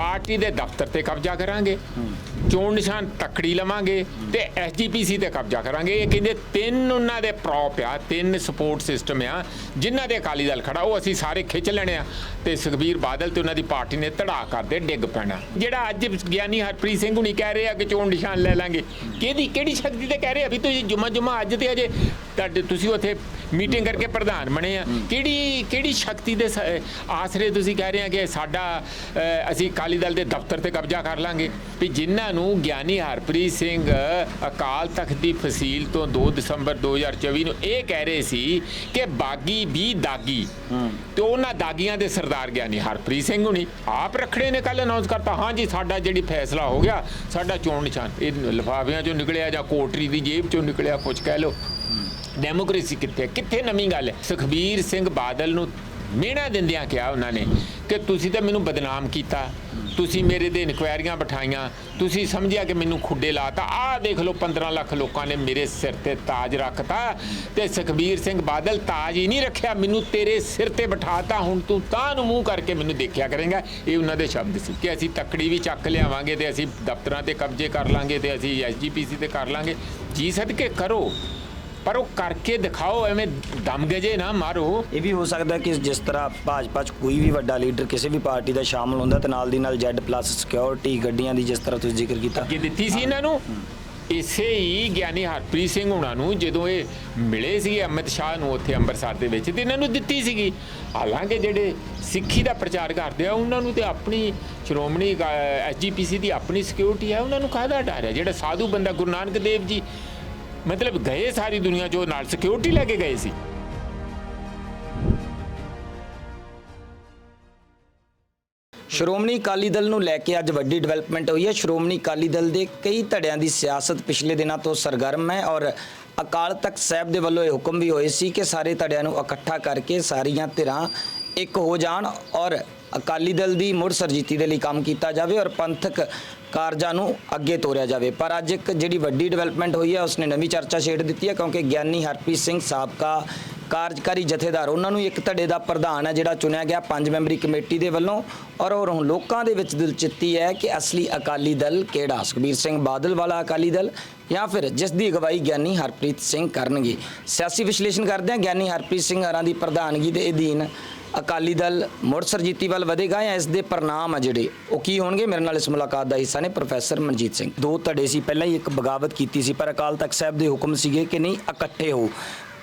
Party ਦੇ ਦਫ਼ਤਰ ਤੇ ਕਬਜ਼ਾ ਕਰਾਂਗੇ, ਚੋਣ ਨਿਸ਼ਾਨ ਤੱਕੜੀ ਲਵਾਂਗੇ ਤੇ ਐਸਜੀਪੀਸੀ ਤੇ ਕਬਜ਼ਾ ਕਰਾਂਗੇ। ਇਹ ਕਹਿੰਦੇ ਤਿੰਨ ਉਹਨਾਂ ਦੇ ਪ੍ਰੋਪ ਆ, ਤਿੰਨ ਸਪੋਰਟ ਸਿਸਟਮ ਆ, ਜਿਨ੍ਹਾਂ ਦੇ ਅਕਾਲੀ ਦਲ ਖੜਾ, ਉਹ ਅਸੀਂ ਸਾਰੇ ਖਿੱਚ ਲੈਣੇ ਆ। ਤੇ ਸੁਖਬੀਰ ਬਾਦਲ ਤੇ ਉਹਨਾਂ ਦੀ ਪਾਰਟੀ ਨੇ ਧੜਾ ਕਰਦੇ ਡਿੱਗ ਪੈਣਾ। ਜਿਹੜਾ ਅੱਜ ਗਿਆਨੀ ਹਰਪ੍ਰੀਤ ਸਿੰਘ ਹੁਣੀ ਕਹਿ ਰਹੇ ਆ ਕਿ ਚੋਣ ਨਿਸ਼ਾਨ ਲੈ ਲਾਂਗੇ। ਕਿਹਦੀ ਕਿਹੜੀ ਸ਼ਕਤੀ ਤੇ ਕਹਿ ਰਹੇ ਆ ਵੀ ਤੁਸੀਂ ਜੁਮਾ ਜੁਮਾ ਅੱਜ ਤੇ ਅਜੇ ਤੁਹਾਡੇ ਤੁਸੀਂ ਉੱਥੇ ਮੀਟਿੰਗ ਕਰਕੇ ਪ੍ਰਧਾਨ ਬਣੇ ਆ। ਕਿਹੜੀ ਕਿਹੜੀ ਸ਼ਕਤੀ ਦੇ ਆਸਰੇ ਤੁਸੀਂ ਕਹਿ ਰਹੇ ਆ ਕਿ ਸਾਡਾ ਅਸੀਂ ਅਕਾਲੀ ਦਲ ਦੇ ਦਫ਼ਤਰ ਤੇ ਕਬਜ਼ਾ ਕਰ ਲਾਂਗੇ? ਵੀ ਜਿਨ੍ਹਾਂ ਨੂੰ ਗਿਆਨੀ ਹਰਪ੍ਰੀਤ ਸਿੰਘ ਅਕਾਲ ਤਖਤ ਦੀ ਫਸੀਲ ਤੋਂ 2 ਦਸੰਬਰ 2024 ਨੂੰ ਇਹ ਕਹਿ ਰਹੇ ਸੀ ਕਿ ਬਾਗੀ ਵੀ ਦਾਗੀ। ਤੇ ਉਹਨਾਂ ਦਾਗੀਆਂ ਦੇ ਸਰਦਾਰ ਗਿਆਨੀ ਹਰਪ੍ਰੀਤ ਸਿੰਘ ਹੁਣੀ ਆਪ ਰਖੜੇ ਨੇ ਕੱਲ ਅਨਾਉਂਸ ਕਰਤਾ। ਹਾਂ ਜੀ ਸਾਡਾ ਜਿਹੜੀ ਫੈਸਲਾ ਹੋ ਗਿਆ ਸਾਡਾ ਚੋਣ ਨਿਸ਼ਾਨ ਇਹ ਲਿਫਾਫਿਆਂ ਚੋਂ ਨਿਕਲਿਆ ਜਾਂ ਕੋਟਰੀ ਦੀ ਜੇਬ ਚੋਂ ਨਿਕਲਿਆ ਕੁਝ ਕਹਿ ਲਓ। ਡੈਮੋਕ੍ਰੇਸੀ ਕਿੱਥੇ? ਕਿੱਥੇ ਨਵੀਂ ਗੱਲ ਹੈ? ਸੁਖਬੀਰ ਸਿੰਘ ਬਾਦਲ ਨੂੰ ਮਿਹਣਾ ਦਿੰਦਿਆਂ ਕਿਹਾ ਉਹਨਾਂ ਨੇ ਕਿ ਤੁਸੀਂ ਤਾਂ ਮੈਨੂੰ ਬਦਨਾਮ ਕੀਤਾ। ਤੁਸੀਂ ਮੇਰੇ ਦੇ ਇਨਕੁਆਇਰੀਆਂ ਬਿਠਾਈਆਂ। ਤੁਸੀਂ ਸਮਝਿਆ ਕਿ ਮੈਨੂੰ ਖੁੱਡੇ ਲਾਤਾ। ਆਹ ਦੇਖ ਲਓ 15 ਲੱਖ ਲੋਕਾਂ ਨੇ ਮੇਰੇ ਸਿਰ ਤੇ ਤਾਜ ਰੱਖਤਾ ਤੇ ਸੁਖਬੀਰ ਸਿੰਘ ਬਾਦਲ ਤਾਜ ਹੀ ਨਹੀਂ ਰੱਖਿਆ। ਮੈਨੂੰ ਤੇਰੇ ਸਿਰ ਤੇ ਬਿਠਾਤਾ। ਹੁਣ ਤੂੰ ਤਾਂ ਨੂੰ ਮੂੰਹ ਕਰਕੇ ਮੈਨੂੰ ਦੇਖਿਆ ਕਰੇਗਾ। ਇਹ ਉਹਨਾਂ ਦੇ ਸ਼ਬਦ ਸੀ ਕਿ ਅਸੀਂ ਤੱਕੜੀ ਵੀ ਚੱਕ ਲਿਆਵਾਂਗੇ ਤੇ ਅਸੀਂ ਦਫ਼ਤਰਾਂ ਤੇ ਕਬਜ਼ੇ ਕਰ ਲਾਂਗੇ ਤੇ ਅਸੀਂ ਐਸਜੀਪੀਸੀ ਤੇ ਕਰ ਲਾਂਗੇ। ਜੀ ਸਦਕੇ ਕਰੋ। ਪਰ ਉਹ ਕਰਕੇ ਦਿਖਾਓ ਐਵੇਂ ਦਮ ਗਜੇ ਨਾ ਮਾਰੋ। ਇਹ ਵੀ ਹੋ ਸਕਦਾ ਕਿ ਜਿਸ ਤਰ੍ਹਾਂ ਭਾਜਪਾ 'ਚ ਕੋਈ ਵੀ ਵੱਡਾ ਲੀਡਰ ਕਿਸੇ ਵੀ ਪਾਰਟੀ ਦਾ ਸ਼ਾਮਲ ਹੁੰਦਾ ਤੇ ਨਾਲ ਦੀ ਨਾਲ Z ਪਲੱਸ ਸਿਕਿਉਰਿਟੀ ਗੱਡੀਆਂ ਦੀ ਜਿਸ ਤਰ੍ਹਾਂ ਤੁਸੀਂ ਜ਼ਿਕਰ ਕੀਤਾ। ਅੱਗੇ ਦਿੱਤੀ ਸੀ ਇਹਨਾਂ ਨੂੰ। ਇਸੇ ਹੀ ਗਿਆਨੀ ਹਰਪ੍ਰੀਤ ਸਿੰਘ ਹੁਣਾਂ ਨੂੰ ਜਦੋਂ ਇਹ ਮਿਲੇ ਸੀ ਅਮਿਤ ਸ਼ਾਹ ਨੂੰ ਉੱਥੇ ਅੰਮ੍ਰਿਤਸਰ ਦੇ ਵਿੱਚ ਤੇ ਇਹਨਾਂ ਨੂੰ ਦਿੱਤੀ ਸੀਗੀ। ਹਾਲਾਂਕਿ ਜਿਹੜੇ ਸਿੱਖੀ ਦਾ ਪ੍ਰਚਾਰ ਕਰਦੇ ਆ ਉਹਨਾਂ ਨੂੰ ਤੇ ਆਪਣੀ ਸ਼੍ਰੋਮਣੀ ਐਸਜੀਪੀਸੀ ਦੀ ਆਪਣੀ ਸਿਕਿਉਰਿਟੀ ਹੈ ਉਹਨਾਂ ਨੂੰ ਕਾਹਦਾ ਡਰ ਹੈ? ਜਿਹੜਾ ਸਾਧੂ ਬੰਦਾ ਗੁਰੂ ਨਾਨਕ ਦੇਵ ਜੀ ਮਤਲਬ ਗਏ ਸਾਰੀ ਦੁਨੀਆ ਜੋ ਨਾਲ ਸਿਕਿਉਰਿਟੀ ਲੈ ਕੇ ਗਏ ਸੀ। ਸ਼੍ਰੋਮਣੀ ਅਕਾਲੀ ਦਲ ਨੂੰ ਲੈ ਕੇ ਅੱਜ ਵੱਡੀ ਡਿਵੈਲਪਮੈਂਟ ਹੋਈ ਹੈ। ਸ਼੍ਰੋਮਣੀ ਅਕਾਲੀ ਦਲ ਦੇ ਕਈ ਧੜਿਆਂ ਦੀ ਸਿਆਸਤ ਪਿਛਲੇ ਦਿਨਾਂ ਤੋਂ ਸਰਗਰਮ ਹੈ ਔਰ ਅਕਾਲ ਤਖਤ ਸਾਹਿਬ ਦੇ ਵੱਲੋਂ ਇਹ ਹੁਕਮ ਵੀ ਹੋਏ ਸੀ ਕਿ ਸਾਰੇ ਧੜਿਆਂ ਨੂੰ ਇਕੱਠਾ ਕਰਕੇ ਸਾਰੀਆਂ ਧਿਰਾਂ ਇੱਕ ਹੋ ਜਾਣ ਔਰ ਅਕਾਲੀ ਦਲ ਦੀ ਮੁੜ ਸਰਜੀਤੀ ਦੇ ਲਈ ਕੰਮ ਕੀਤਾ ਜਾਵੇ ਔਰ ਪੰਥਕ ਕਾਰਜਾਂ ਨੂੰ ਅੱਗੇ ਤੋਰਿਆ ਜਾਵੇ। ਪਰ ਅੱਜ ਇੱਕ ਜਿਹੜੀ ਵੱਡੀ ਡਿਵੈਲਪਮੈਂਟ ਹੋਈ ਹੈ, ਉਸਨੇ ਨਵੀਂ ਚਰਚਾ ਛੇੜ ਦਿੱਤੀ ਹੈ ਕਿਉਂਕਿ ਗਿਆਨੀ ਹਰਪ੍ਰੀਤ ਸਿੰਘ ਸਾਬਕਾ ਕਾਰਜਕਾਰੀ ਜਥੇਦਾਰ, ਉਹਨਾਂ ਨੂੰ ਇੱਕ ਧੜੇ ਦਾ ਪ੍ਰਧਾਨ ਹੈ ਜਿਹੜਾ ਚੁਣਿਆ ਗਿਆ ਪੰਜ ਮੈਂਬਰੀ ਕਮੇਟੀ ਦੇ ਵੱਲੋਂ। ਔਰ ਔਰ ਹੁਣ ਲੋਕਾਂ ਦੇ ਵਿੱਚ ਦਿਲਚਸਪੀ ਹੈ ਕਿ ਅਸਲੀ ਅਕਾਲੀ ਦਲ ਕਿਹੜਾ? ਸੁਖਬੀਰ ਸਿੰਘ ਬਾਦਲ ਵਾਲਾ ਅਕਾਲੀ ਦਲ ਜਾਂ ਫਿਰ ਜਿਸ ਦੀ ਅਗਵਾਈ ਗਿਆਨੀ ਹਰਪ੍ਰੀਤ ਸਿੰਘ ਕਰਨਗੇ? ਸਿਆਸੀ ਵਿਸ਼ਲੇਸ਼ਣ ਕਰਦੇ ਹਾਂ ਗਿਆਨੀ ਹਰਪ੍ਰੀਤ ਸਿੰਘ ਹਰਾਂ ਦੀ ਪ੍ਰਧਾਨਗੀ ਦੇ ਅਧੀਨ ਅਕਾਲੀ ਦਲ ਮੁੜ ਸਰਜੀਤੀ ਵੱਲ ਵਧੇਗਾ ਜਾਂ ਇਸ ਦੇ ਪ੍ਰਣਾਮ ਆ ਜਿਹੜੇ, ਉਹ ਕੀ ਹੋਣਗੇ? ਮੇਰੇ ਨਾਲ ਇਸ ਮੁਲਾਕਾਤ ਦਾ ਹਿੱਸਾ ਨੇ ਪ੍ਰੋਫੈਸਰ ਮਨਜੀਤ ਸਿੰਘ। ਦੋ ਧੜੇ ਸੀ, ਪਹਿਲਾਂ ਹੀ ਇੱਕ ਬਗਾਵਤ ਕੀਤੀ ਸੀ, ਪਰ ਅਕਾਲ ਤਖਤ ਸਾਹਿਬ ਦੇ ਹੁਕਮ ਸੀਗੇ ਕਿ ਨਹੀਂ, ਇਕੱਠੇ ਹੋ।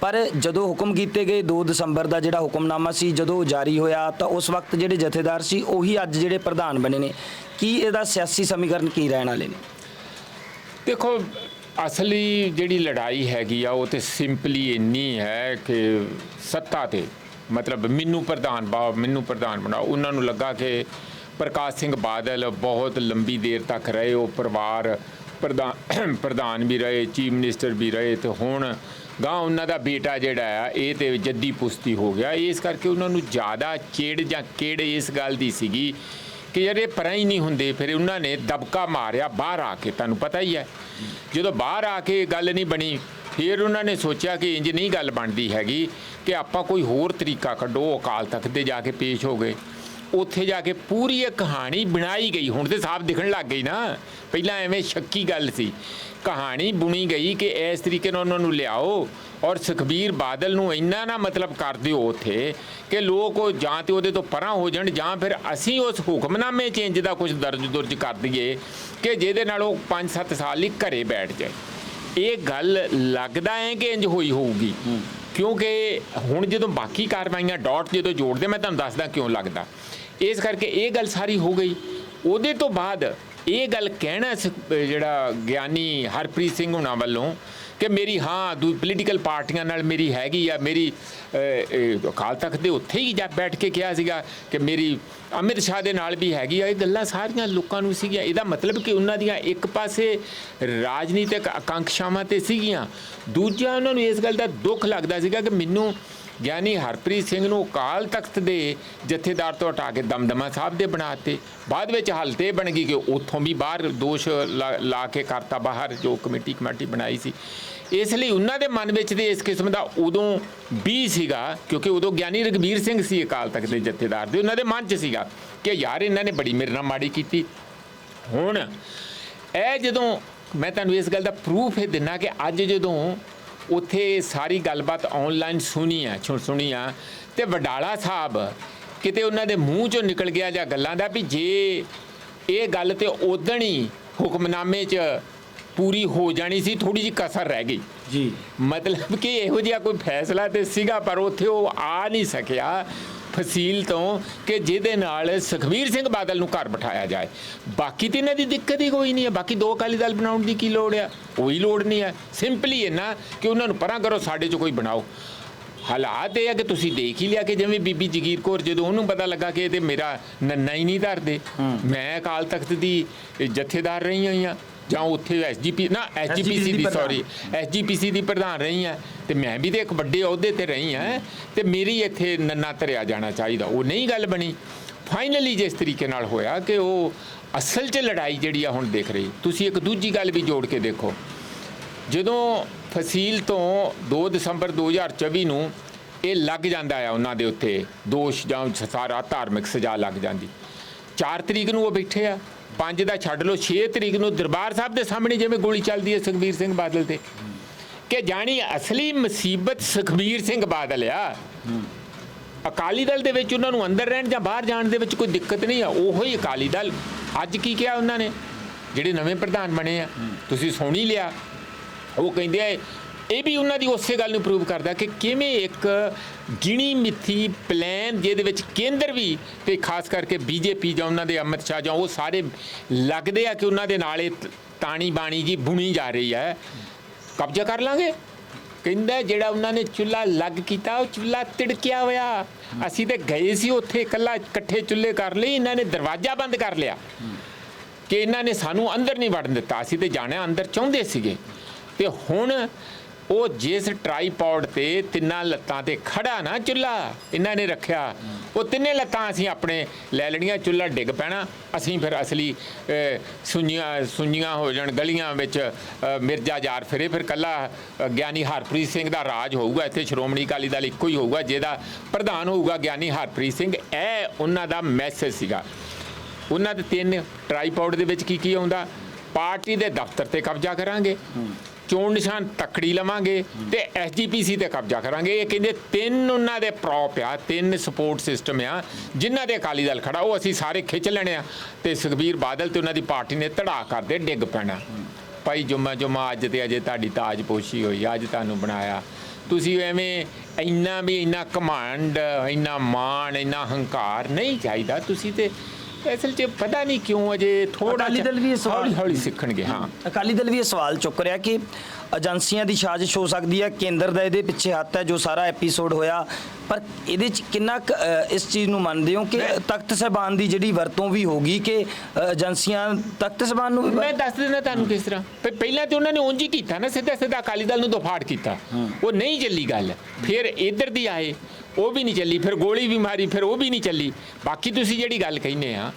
ਪਰ ਜਦੋਂ ਹੁਕਮ ਕੀਤੇ ਗਏ 2 ਦਸੰਬਰ ਦਾ ਜਿਹੜਾ ਹੁਕਮਨਾਮਾ ਸੀ, ਜਦੋਂ ਉਹ ਜਾਰੀ ਹੋਇਆ, ਤਾਂ ਉਸ ਵਕਤ ਜਿਹੜੇ ਜਥੇਦਾਰ ਸੀ, ਉਹੀ ਅੱਜ ਜਿਹੜੇ ਪ੍ਰਧਾਨ ਬਣੇ ਨੇ। ਕੀ ਇਹਦਾ ਸਿਆਸੀ ਸਮੀਕਰਨ ਕੀ ਰਹਿਣ ਵਾਲੇ ਨੇ? ਦੇਖੋ, ਅਸਲੀ ਜਿਹੜੀ ਲੜਾਈ ਹੈਗੀ ਆ, ਉਹ ਤੇ ਸਿੰਪਲੀ ਇੰਨੀ ਹੈ ਕਿ ਸੱਤਾ ਤੇ ਮਤਲਬ ਮੈਨੂੰ ਪ੍ਰਧਾਨ ਬਾ ਮੈਨੂੰ ਪ੍ਰਧਾਨ ਬਣਾਓ ਉਹਨਾਂ ਨੂੰ ਲੱਗਾ ਕਿ ਪ੍ਰਕਾਸ਼ ਸਿੰਘ ਬਾਦਲ ਬਹੁਤ ਲੰਬੀ ਦੇਰ ਤੱਕ ਰਹੇ, ਉਹ ਪਰਿਵਾਰ ਪ੍ਰਧਾਨ ਪ੍ਰਧਾਨ ਵੀ ਰਹੇ, ਚੀਫ ਮਿਨਿਸਟਰ ਵੀ ਰਹੇ ਤੇ ਹੁਣ ਗਾਂ ਉਹਨਾਂ ਦਾ ਬੇਟਾ ਜਿਹੜਾ ਆ, ਇਹ ਤੇ ਜੱਦੀ ਪੁਸ਼ਤੀ ਹੋ ਗਿਆ। ਇਸ ਕਰਕੇ ਉਹਨਾਂ ਨੂੰ ਜ਼ਿਆਦਾ ਚਿੜ ਜਾਂ ਕਿਹੜ ਇਸ ਗੱਲ ਦੀ ਸੀਗੀ ਕਿ ਯਾਰ ਇਹ ਪਰਾਂ ਹੀ ਨਹੀਂ ਹੁੰਦੇ, ਫਿਰ ਉਹਨਾਂ ਨੇ ਦਬਕਾ ਮਾਰਿਆ ਬਾਹਰ ਆ ਕੇ, ਤੁਹਾਨੂੰ ਪਤਾ ਹੀ ਹੈ। ਜਦੋਂ ਬਾਹਰ ਆ ਕੇ ਗੱਲ ਨਹੀਂ ਬਣੀ ਫਿਰ ਉਹਨਾਂ ਨੇ ਸੋਚਿਆ ਕਿ ਇੰਜ ਨਹੀਂ ਗੱਲ ਬਣਦੀ ਹੈਗੀ ਕਿ ਆਪਾਂ ਕੋਈ ਹੋਰ ਤਰੀਕਾ ਕੱਢੋ ਅਕਾਲ ਤਖਤ ਤੇ ਜਾ ਕੇ ਪੇਸ਼ ਹੋ ਗਏ। ਉੱਥੇ ਜਾ ਕੇ ਪੂਰੀ ਇਹ ਕਹਾਣੀ ਬਣਾਈ ਗਈ। ਹੁਣ ਤੇ ਸਾਫ਼ ਦਿਖਣ ਲੱਗ ਗਈ ਨਾ। ਪਹਿਲਾਂ ਐਵੇਂ ਸ਼ੱਕੀ ਗੱਲ ਸੀ। ਕਹਾਣੀ ਬੁਣੀ ਗਈ ਕਿ ਇਸ ਤਰੀਕੇ ਨਾਲ ਉਹਨਾਂ ਨੂੰ ਲਿਆਓ ਔਰ ਸੁਖਬੀਰ ਬਾਦਲ ਨੂੰ ਇੰਨਾ ਨਾ ਮਤਲਬ ਕਰ ਦਿਓ ਉੱਥੇ ਕਿ ਲੋਕ ਉਹ ਜਾਂ ਤੇ ਉਹਦੇ ਤੋਂ ਪਰਾਂ ਹੋ ਜਾਣ ਜਾਂ ਫਿਰ ਅਸੀਂ ਉਸ ਹੁਕਮਨਾਮੇ ਚੇਂਜ ਦਾ ਕੁਝ ਦਰਜ ਦੁਰਜ ਕਰ ਦਈਏ ਕਿ ਜਿਹਦੇ ਨਾਲ ਉਹ 5-7 ਸਾਲ ਲਈ ਘਰੇ ਬੈਠ ਜਾਏ। ਇਹ ਗੱਲ ਲੱਗਦਾ ਹੈ ਕਿ ਇੰਜ ਹੋਈ ਹੋਊਗੀ? ਕਿਉਂਕਿ ਹੁਣ ਜਦੋਂ ਬਾਕੀ ਕਾਰਵਾਈਆਂ ਡਾਟ ਜਦੋਂ ਜੋੜਦੇ ਮੈਂ ਤੁਹਾਨੂੰ ਦੱਸਦਾ ਕਿਉਂ ਲੱਗਦਾ। ਇਸ ਕਰਕੇ ਇਹ ਗੱਲ ਸਾਰੀ ਹੋ ਗਈ। ਉਹਦੇ ਤੋਂ ਬਾਅਦ ਇਹ ਗੱਲ ਕਹਿਣਾ ਜਿਹੜਾ ਗਿਆਨੀ ਹਰਪ੍ਰੀਤ ਸਿੰਘ ਹੁਣਾਂ ਵੱਲੋਂ ਕਿ ਮੇਰੀ ਹਾਂ, ਦੂ ਪੋਲੀਟੀਕਲ ਪਾਰਟੀਆਂ ਨਾਲ ਮੇਰੀ ਹੈਗੀ ਆ, ਮੇਰੀ ਅਕਾਲ ਤਖਤ ਦੇ ਉੱਥੇ ਹੀ ਜਾ ਬੈਠ ਕੇ ਕਿਹਾ ਸੀਗਾ ਕਿ ਮੇਰੀ ਅਮਿਤ ਸ਼ਾਹ ਦੇ ਨਾਲ ਵੀ ਹੈਗੀ ਆ। ਇਹ ਗੱਲਾਂ ਸਾਰੀਆਂ ਲੋਕਾਂ ਨੂੰ ਸੀਗੀਆਂ। ਇਹਦਾ ਮਤਲਬ ਕਿ ਉਹਨਾਂ ਦੀਆਂ ਇੱਕ ਪਾਸੇ ਰਾਜਨੀਤਿਕ ਆਕਾਂਖਸ਼ਾਵਾਂ ਤੇ ਸੀਗੀਆਂ। ਦੂਜਾ ਉਹਨਾਂ ਨੂੰ ਇਸ ਗੱਲ ਦਾ ਦੁੱਖ ਲੱਗਦਾ ਸੀਗਾ ਕਿ ਮੈਨੂੰ ਗਿਆਨੀ ਹਰਪ੍ਰੀਤ ਸਿੰਘ ਨੂੰ ਅਕਾਲ ਤਖਤ ਦੇ ਜਥੇਦਾਰ ਤੋਂ ਹਟਾ ਕੇ ਦਮਦਮਾ ਸਾਹਿਬ ਦੇ ਬਣਾਤੇ ਬਾਅਦ ਵਿੱਚ ਹਾਲਤ ਇਹ ਬਣ ਗਈ ਕਿ ਉੱਥੋਂ ਵੀ ਬਾਹਰ ਦੋਸ਼ ਲਾ ਲਾ ਕੇ ਕਰਤਾ ਬਾਹਰ ਜੋ ਕਮੇਟੀ ਕਮੇਟੀ ਬਣਾਈ ਸੀ। ਇਸ ਲਈ ਉਹਨਾਂ ਦੇ ਮਨ ਵਿੱਚ ਤੇ ਇਸ ਕਿਸਮ ਦਾ ਉਦੋਂ ਵੀ ਸੀਗਾ, ਕਿਉਂਕਿ ਉਦੋਂ ਗਿਆਨੀ ਰਗਵੀਰ ਸਿੰਘ ਸੀ ਅਕਾਲ ਤਖਤ ਦੇ ਜਥੇਦਾਰ ਦੇ। ਉਹਨਾਂ ਦੇ ਮਨ 'ਚ ਸੀਗਾ ਕਿ ਯਾਰ ਇਹਨਾਂ ਨੇ ਬੜੀ ਮੇਰੇ ਨਾਲ ਮਾੜੀ ਕੀਤੀ। ਹੁਣ ਇਹ ਜਦੋਂ ਮੈਂ ਤੁਹਾਨੂੰ ਇਸ ਗੱਲ ਦਾ ਪ੍ਰੂਫ ਇਹ ਦਿੰਨਾ ਕਿ ਅੱਜ ਜਦੋਂ ਉੱਥੇ ਸਾਰੀ ਗੱਲਬਾਤ ਆਨਲਾਈਨ ਸੁਣੀ ਆ ਸੁਣ ਸੁਣੀ ਆ ਤੇ ਵਡਾਲਾ ਸਾਹਿਬ ਕਿਤੇ ਉਹਨਾਂ ਦੇ ਮੂੰਹ ਚੋਂ ਨਿਕਲ ਗਿਆ ਜਾਂ ਗੱਲਾਂ ਦਾ ਵੀ ਜੇ ਇਹ ਗੱਲ ਤੇ ਉਦਣ ਹੀ ਹੁਕਮਨਾਮੇ 'ਚ ਪੂਰੀ ਹੋ ਜਾਣੀ ਸੀ ਥੋੜੀ ਜਿਹੀ ਕਸਰ ਰਹਿ ਗਈ। ਜੀ। ਮਤਲਬ ਕਿ ਇਹੋ ਜਿਹਾ ਕੋਈ ਫੈਸਲਾ ਤੇ ਸੀਗਾ ਪਰ ਉੱਥੇ ਉਹ ਆ ਨਹੀਂ ਸਕਿਆ। ਫਸੀਲ ਤੋਂ ਕਿ ਜਿਹਦੇ ਨਾਲ ਸੁਖਬੀਰ ਸਿੰਘ ਬਾਦਲ ਨੂੰ ਘਰ ਬਿਠਾਇਆ ਜਾਏ। ਬਾਕੀ ਤੇ ਇਹਨਾਂ ਦੀ ਦਿੱਕਤ ਹੀ ਕੋਈ ਨਹੀਂ ਹੈ। ਬਾਕੀ ਦੋ ਅਕਾਲੀ ਦਲ ਬਣਾਉਣ ਦੀ ਕੀ ਲੋੜ ਆ? ਕੋਈ ਲੋੜ ਨਹੀਂ ਹੈ। ਸਿੰਪਲੀ ਇਹਨਾਂ ਕਿ ਉਹਨਾਂ ਨੂੰ ਪਰਾਂ ਕਰੋ ਸਾਡੇ 'ਚ ਕੋਈ ਬਣਾਓ। ਹਾਲਾਤ ਇਹ ਆ ਕਿ ਤੁਸੀਂ ਦੇਖ ਹੀ ਲਿਆ ਕਿ ਜਿਵੇਂ ਬੀਬੀ ਜਗੀਰ ਕੌਰ ਜਦੋਂ ਉਹਨੂੰ ਪਤਾ ਲੱਗਾ ਕਿ ਇਹ ਤੇ ਮੇਰਾ ਨੰਨਾ ਹੀ ਨਹੀਂ ਧਰਦੇ ਮੈਂ ਅਕਾਲ ਤਖਤ ਦੀ ਜਥੇਦਾਰ ਰਹੀ ਹੋਈ ਆ ਜਾਂ ਉੱਥੇ ਐਸਜੀਪੀ ਨਾ ਐਸਜੀਪੀਸੀ ਦੀ। ਸੌਰੀ ਐਸਜੀਪੀਸੀ ਦੀ ਪ੍ਰਧਾਨ ਰਹੀ ਆ ਤੇ ਮੈਂ ਵੀ ਤੇ ਇੱਕ ਵੱਡੇ ਅਹੁਦੇ ਤੇ ਰਹੀ ਆ ਤੇ ਮੇਰੀ ਇੱਥੇ ਨੰਨਾ ਧਰਿਆ ਜਾਣਾ ਚਾਹੀਦਾ। ਉਹ ਨਹੀਂ ਗੱਲ ਬਣੀ। ਫਾਈਨਲੀ ਜਿਸ ਤਰੀਕੇ ਨਾਲ ਹੋਇਆ ਕਿ ਉਹ ਅਸਲ 'ਚ ਲੜਾਈ ਜਿਹੜੀ ਆ ਹੁਣ ਦੇਖ ਰਹੀ। ਤੁਸੀਂ ਇੱਕ ਦੂਜੀ ਗੱਲ ਵੀ ਜੋੜ ਕੇ ਦੇਖੋ। ਜਦੋਂ ਫਸੀਲ ਤੋਂ 2 ਦਸੰਬਰ 2024 ਨੂੰ ਇਹ ਲੱਗ ਜਾਂਦਾ ਆ ਉਹਨਾਂ ਦੇ ਉੱਤੇ ਦੋਸ਼ ਜਾਂ ਸਾਰਾ ਧਾਰਮਿਕ ਸਜ਼ਾ ਲੱਗ ਜਾਂਦੀ। 4 ਤਰੀਕ ਨੂੰ ਉਹ ਬੈਠੇ ਆ। 5 ਦਾ ਛੱਡ ਲਓ 6 ਤਰੀਕ ਨੂੰ ਦਰਬਾਰ ਸਾਹਿਬ ਦੇ ਸਾਹਮਣੇ ਜਿਵੇਂ ਗੋਲੀ ਚੱਲਦੀ ਹੈ ਸੁਖਬੀਰ ਸਿੰਘ ਬਾਦਲ ਤੇ। ਕਿ ਜਾਣੀ ਅਸਲੀ ਮੁਸੀਬਤ ਸੁਖਬੀਰ ਸਿੰਘ ਬਾਦਲ ਆ। ਅਕਾਲੀ ਦਲ ਦੇ ਵਿੱਚ ਉਹਨਾਂ ਨੂੰ ਅੰਦਰ ਰਹਿਣ ਜਾਂ ਬਾਹਰ ਜਾਣ ਦੇ ਵਿੱਚ ਕੋਈ ਦਿੱਕਤ ਨਹੀਂ ਆ, ਉਹੋ ਹੀ ਅਕਾਲੀ ਦਲ। ਅੱਜ ਕੀ ਕਿਹਾ ਉਹਨਾਂ ਨੇ? ਜਿਹੜੇ ਨਵੇਂ ਪ੍ਰਧਾਨ ਬਣੇ ਆ, ਤੁਸੀਂ ਸੁਣ ਹੀ ਲਿਆ। ਉਹ ਕਹਿੰਦੇ ਆ ਇਹ ਵੀ ਉਹਨਾਂ ਦੀ ਉਸੇ ਗੱਲ ਨੂੰ ਪ੍ਰੂਵ ਕਰਦਾ ਕਿ ਕਿਵੇਂ ਇੱਕ ਗਿਣੀ ਮਿੱਥੀ ਪਲਾਨ ਜਿਹਦੇ ਵਿੱਚ ਕੇਂਦਰ ਵੀ ਤੇ ਖਾਸ ਕਰਕੇ ਬੀਜੇਪੀ ਜਾਂ ਉਹਨਾਂ ਦੇ ਅਮਿਤ ਸ਼ਾਹ ਜਾਂ ਉਹ ਸਾਰੇ ਲੱਗਦੇ ਆ ਕਿ ਉਹਨਾਂ ਦੇ ਨਾਲ ਇਹ ਤਾਣੀ ਬਾਣੀ ਜੀ ਬੁਣੀ ਜਾ ਰਹੀ ਹੈ, ਕਬਜ਼ਾ ਕਰ ਲਾਂਗੇ। ਕਹਿੰਦਾ ਜਿਹੜਾ ਉਹਨਾਂ ਨੇ ਚੁੱਲਾ ਲੱਗ ਕੀਤਾ, ਉਹ ਚੁੱਲਾ ਤਿੜਕਿਆ ਹੋਇਆ। ਅਸੀਂ ਤੇ ਗਏ ਸੀ ਉੱਥੇ ਇਕੱਲਾ, ਇਕੱਠੇ ਚੁੱਲ੍ਹੇ ਕਰ ਲਈ ਇਹਨਾਂ ਨੇ ਦਰਵਾਜ਼ਾ ਬੰਦ ਕਰ ਲਿਆ। ਕਿ ਇਹਨਾਂ ਨੇ ਸਾਨੂੰ ਅੰਦਰ ਨਹੀਂ ਵੜਨ ਦਿੱਤਾ। ਅਸੀਂ ਤੇ ਜਾਣਾ, ਅੰਦਰ ਚਾਹੁੰਦੇ ਸੀਗੇ। ਤੇ ਹੁਣ ਉਹ ਜਿਸ ਟ੍ਰਾਈਪੋਡ ਤੇ ਤਿੰਨਾਂ ਲੱਤਾਂ ਤੇ ਖੜਾ ਨਾ ਚੁੱਲਾ ਇਹਨਾਂ ਨੇ ਰੱਖਿਆ। ਉਹ ਤਿੰਨੇ ਲੱਤਾਂ ਅਸੀਂ ਆਪਣੇ ਲੈ ਲੈਣੀਆਂ ਚੁੱਲਾ ਡਿੱਗ ਪੈਣਾ। ਅਸੀਂ ਫਿਰ ਅਸਲੀ ਅਹ, ਸੁੰਨੀਆਂ ਸੁੰਨੀਆਂ ਹੋ ਜਾਣ ਗਲੀਆਂ ਵਿੱਚ ਮਿਰਜ਼ਾ ਜਾਰ ਫਿਰੇ। ਫਿਰ ਕੱਲਾ ਗਿਆਨੀ ਹਰਪ੍ਰੀਤ ਸਿੰਘ ਦਾ ਰਾਜ ਹੋਊਗਾ। ਇੱਥੇ ਸ਼੍ਰੋਮਣੀ ਅਕਾਲੀ ਦਲ ਇੱਕੋ ਹੀ ਹੋਊਗਾ ਜਿਹਦਾ ਪ੍ਰਧਾਨ ਹੋਊਗਾ ਗਿਆਨੀ ਹਰਪ੍ਰੀਤ ਸਿੰਘ। ਇਹ ਉਹਨਾਂ ਦਾ ਮੈਸੇਜ ਸੀਗਾ। ਉਹਨਾਂ ਦੇ ਤਿੰਨ ਟ੍ਰਾਈਪੋਡ ਦੇ ਵਿੱਚ ਕੀ ਕੀ ਆਉਂਦਾ? ਪਾਰਟੀ ਦੇ ਦਫ਼ਤਰ ਤੇ ਕਬਜ਼ਾ ਕਰਾਂਗੇ। ਚੋਣ ਨਿਸ਼ਾਨ ਤੱਕੜੀ ਲਵਾਂਗੇ ਤੇ ਐਸਜੀਪੀਸੀ ਤੇ ਕਬਜ਼ਾ ਕਰਾਂਗੇ। ਇਹ ਕਹਿੰਦੇ ਤਿੰਨ ਉਹਨਾਂ ਦੇ ਪ੍ਰੋਪ ਆ, ਤਿੰਨ ਸਪੋਰਟ ਸਿਸਟਮ ਆ, ਜਿਨ੍ਹਾਂ ਦੇ ਅਕਾਲੀ ਦਲ ਖੜਾ, ਉਹ ਅਸੀਂ ਸਾਰੇ ਖਿੱਚ ਲੈਣੇ ਆ। ਤੇ ਸੁਖਬੀਰ ਬਾਦਲ ਤੇ ਉਹਨਾਂ ਦੀ ਪਾਰਟੀ ਨੇ ਧੜਾ ਕਰਦੇ ਡਿੱਗ ਪੈਣਾ। ਭਾਈ ਜੁਮਾ ਜੁਮਾ, ਅੱਜ ਤੇ ਅਜੇ ਤੁਹਾਡੀ ਤਾਜਪੋਸ਼ੀ ਹੋਈ, ਅੱਜ ਤੁਹਾਨੂੰ ਬਣਾਇਆ। ਤੁਸੀਂ ਐਵੇਂ ਇੰਨਾ ਵੀ ਇੰਨਾ ਕਮਾਂਡ ਇੰਨਾ ਮਾਣ, ਇੰਨਾ ਹੰਕਾਰ ਨਹੀਂ ਚਾਹੀਦਾ। ਤੁਸੀਂ ਤੇ ਅਸਲ 'ਚ ਪਤਾ ਨਹੀਂ ਕਿਉਂ ਅਜੇ ਥੋੜਾ ਅਕਾਲੀ ਦਲ ਵੀ ਇਹ ਸਵਾਲ- ਹੌਲੀ ਹੌਲੀ ਸਿੱਖਣਗੇ ਹਾਂ। ਅਕਾਲੀ ਦਲ ਵੀ ਇਹ ਸਵਾਲ ਚੁੱਕ ਰਿਹਾ ਕਿ ਏਜੰਸੀਆਂ ਦੀ ਸਾਜ਼ਿਸ਼ ਹੋ ਸਕਦੀ ਹੈ ਕੇਂਦਰ ਦਾ ਇਹਦੇ ਪਿੱਛੇ ਹੱਥ ਹੈ ਜੋ ਸਾਰਾ ਐਪੀਸੋਡ ਹੋਇਆ। ਪਰ ਇਹਦੇ ਚ ਕਿੰਨਾ ਕੁ, ਅ, ਇਸ ਚੀਜ਼ ਨੂੰ ਮੰਨਦੇ ਹੋ ਕਿ ਤਖਤ ਸਾਹਿਬਾਨ ਦੀ ਜਿਹੜੀ ਵਰਤੋਂ ਵੀ ਹੋਗੀ ਕਿ ਅ, ਏਜੰਸੀਆਂ ਤਖਤ ਸਾਹਿਬਾਨ ਨੂੰ ਵੀ ਮੈਂ ਦੱਸ ਦਿੰਦਾ ਤੁਹਾਨੂੰ ਕਿਸ ਤਰ੍ਹਾਂ। ਫਿਰ ਪਹਿਲਾਂ ਤੇ ਉਹਨਾਂ ਨੇ ਉਂਝ ਹੀ ਕੀਤਾ ਨਾ ਸਿੱਧਾ ਸਿੱਧਾ ਅਕਾਲੀ ਦਲ ਨੂੰ ਦੋਫਾੜ ਕੀਤਾ। ਉਹ ਨਹੀਂ ਚੱਲੀ ਗੱਲ। ਫਿਰ ਇੱਧਰ ਦੀ ਆਏ। ਉਹ ਵੀ ਨਹੀਂ ਚੱਲੀ ਫਿਰ ਗੋਲੀ ਵੀ ਮਾਰੀ ਫਿਰ ਉਹ ਵੀ ਨਹੀਂ ਚੱਲੀ। ਬਾਕੀ ਤੁਸੀਂ ਜਿਹੜੀ ਗੱਲ ਕਹਿੰਦੇ ਆ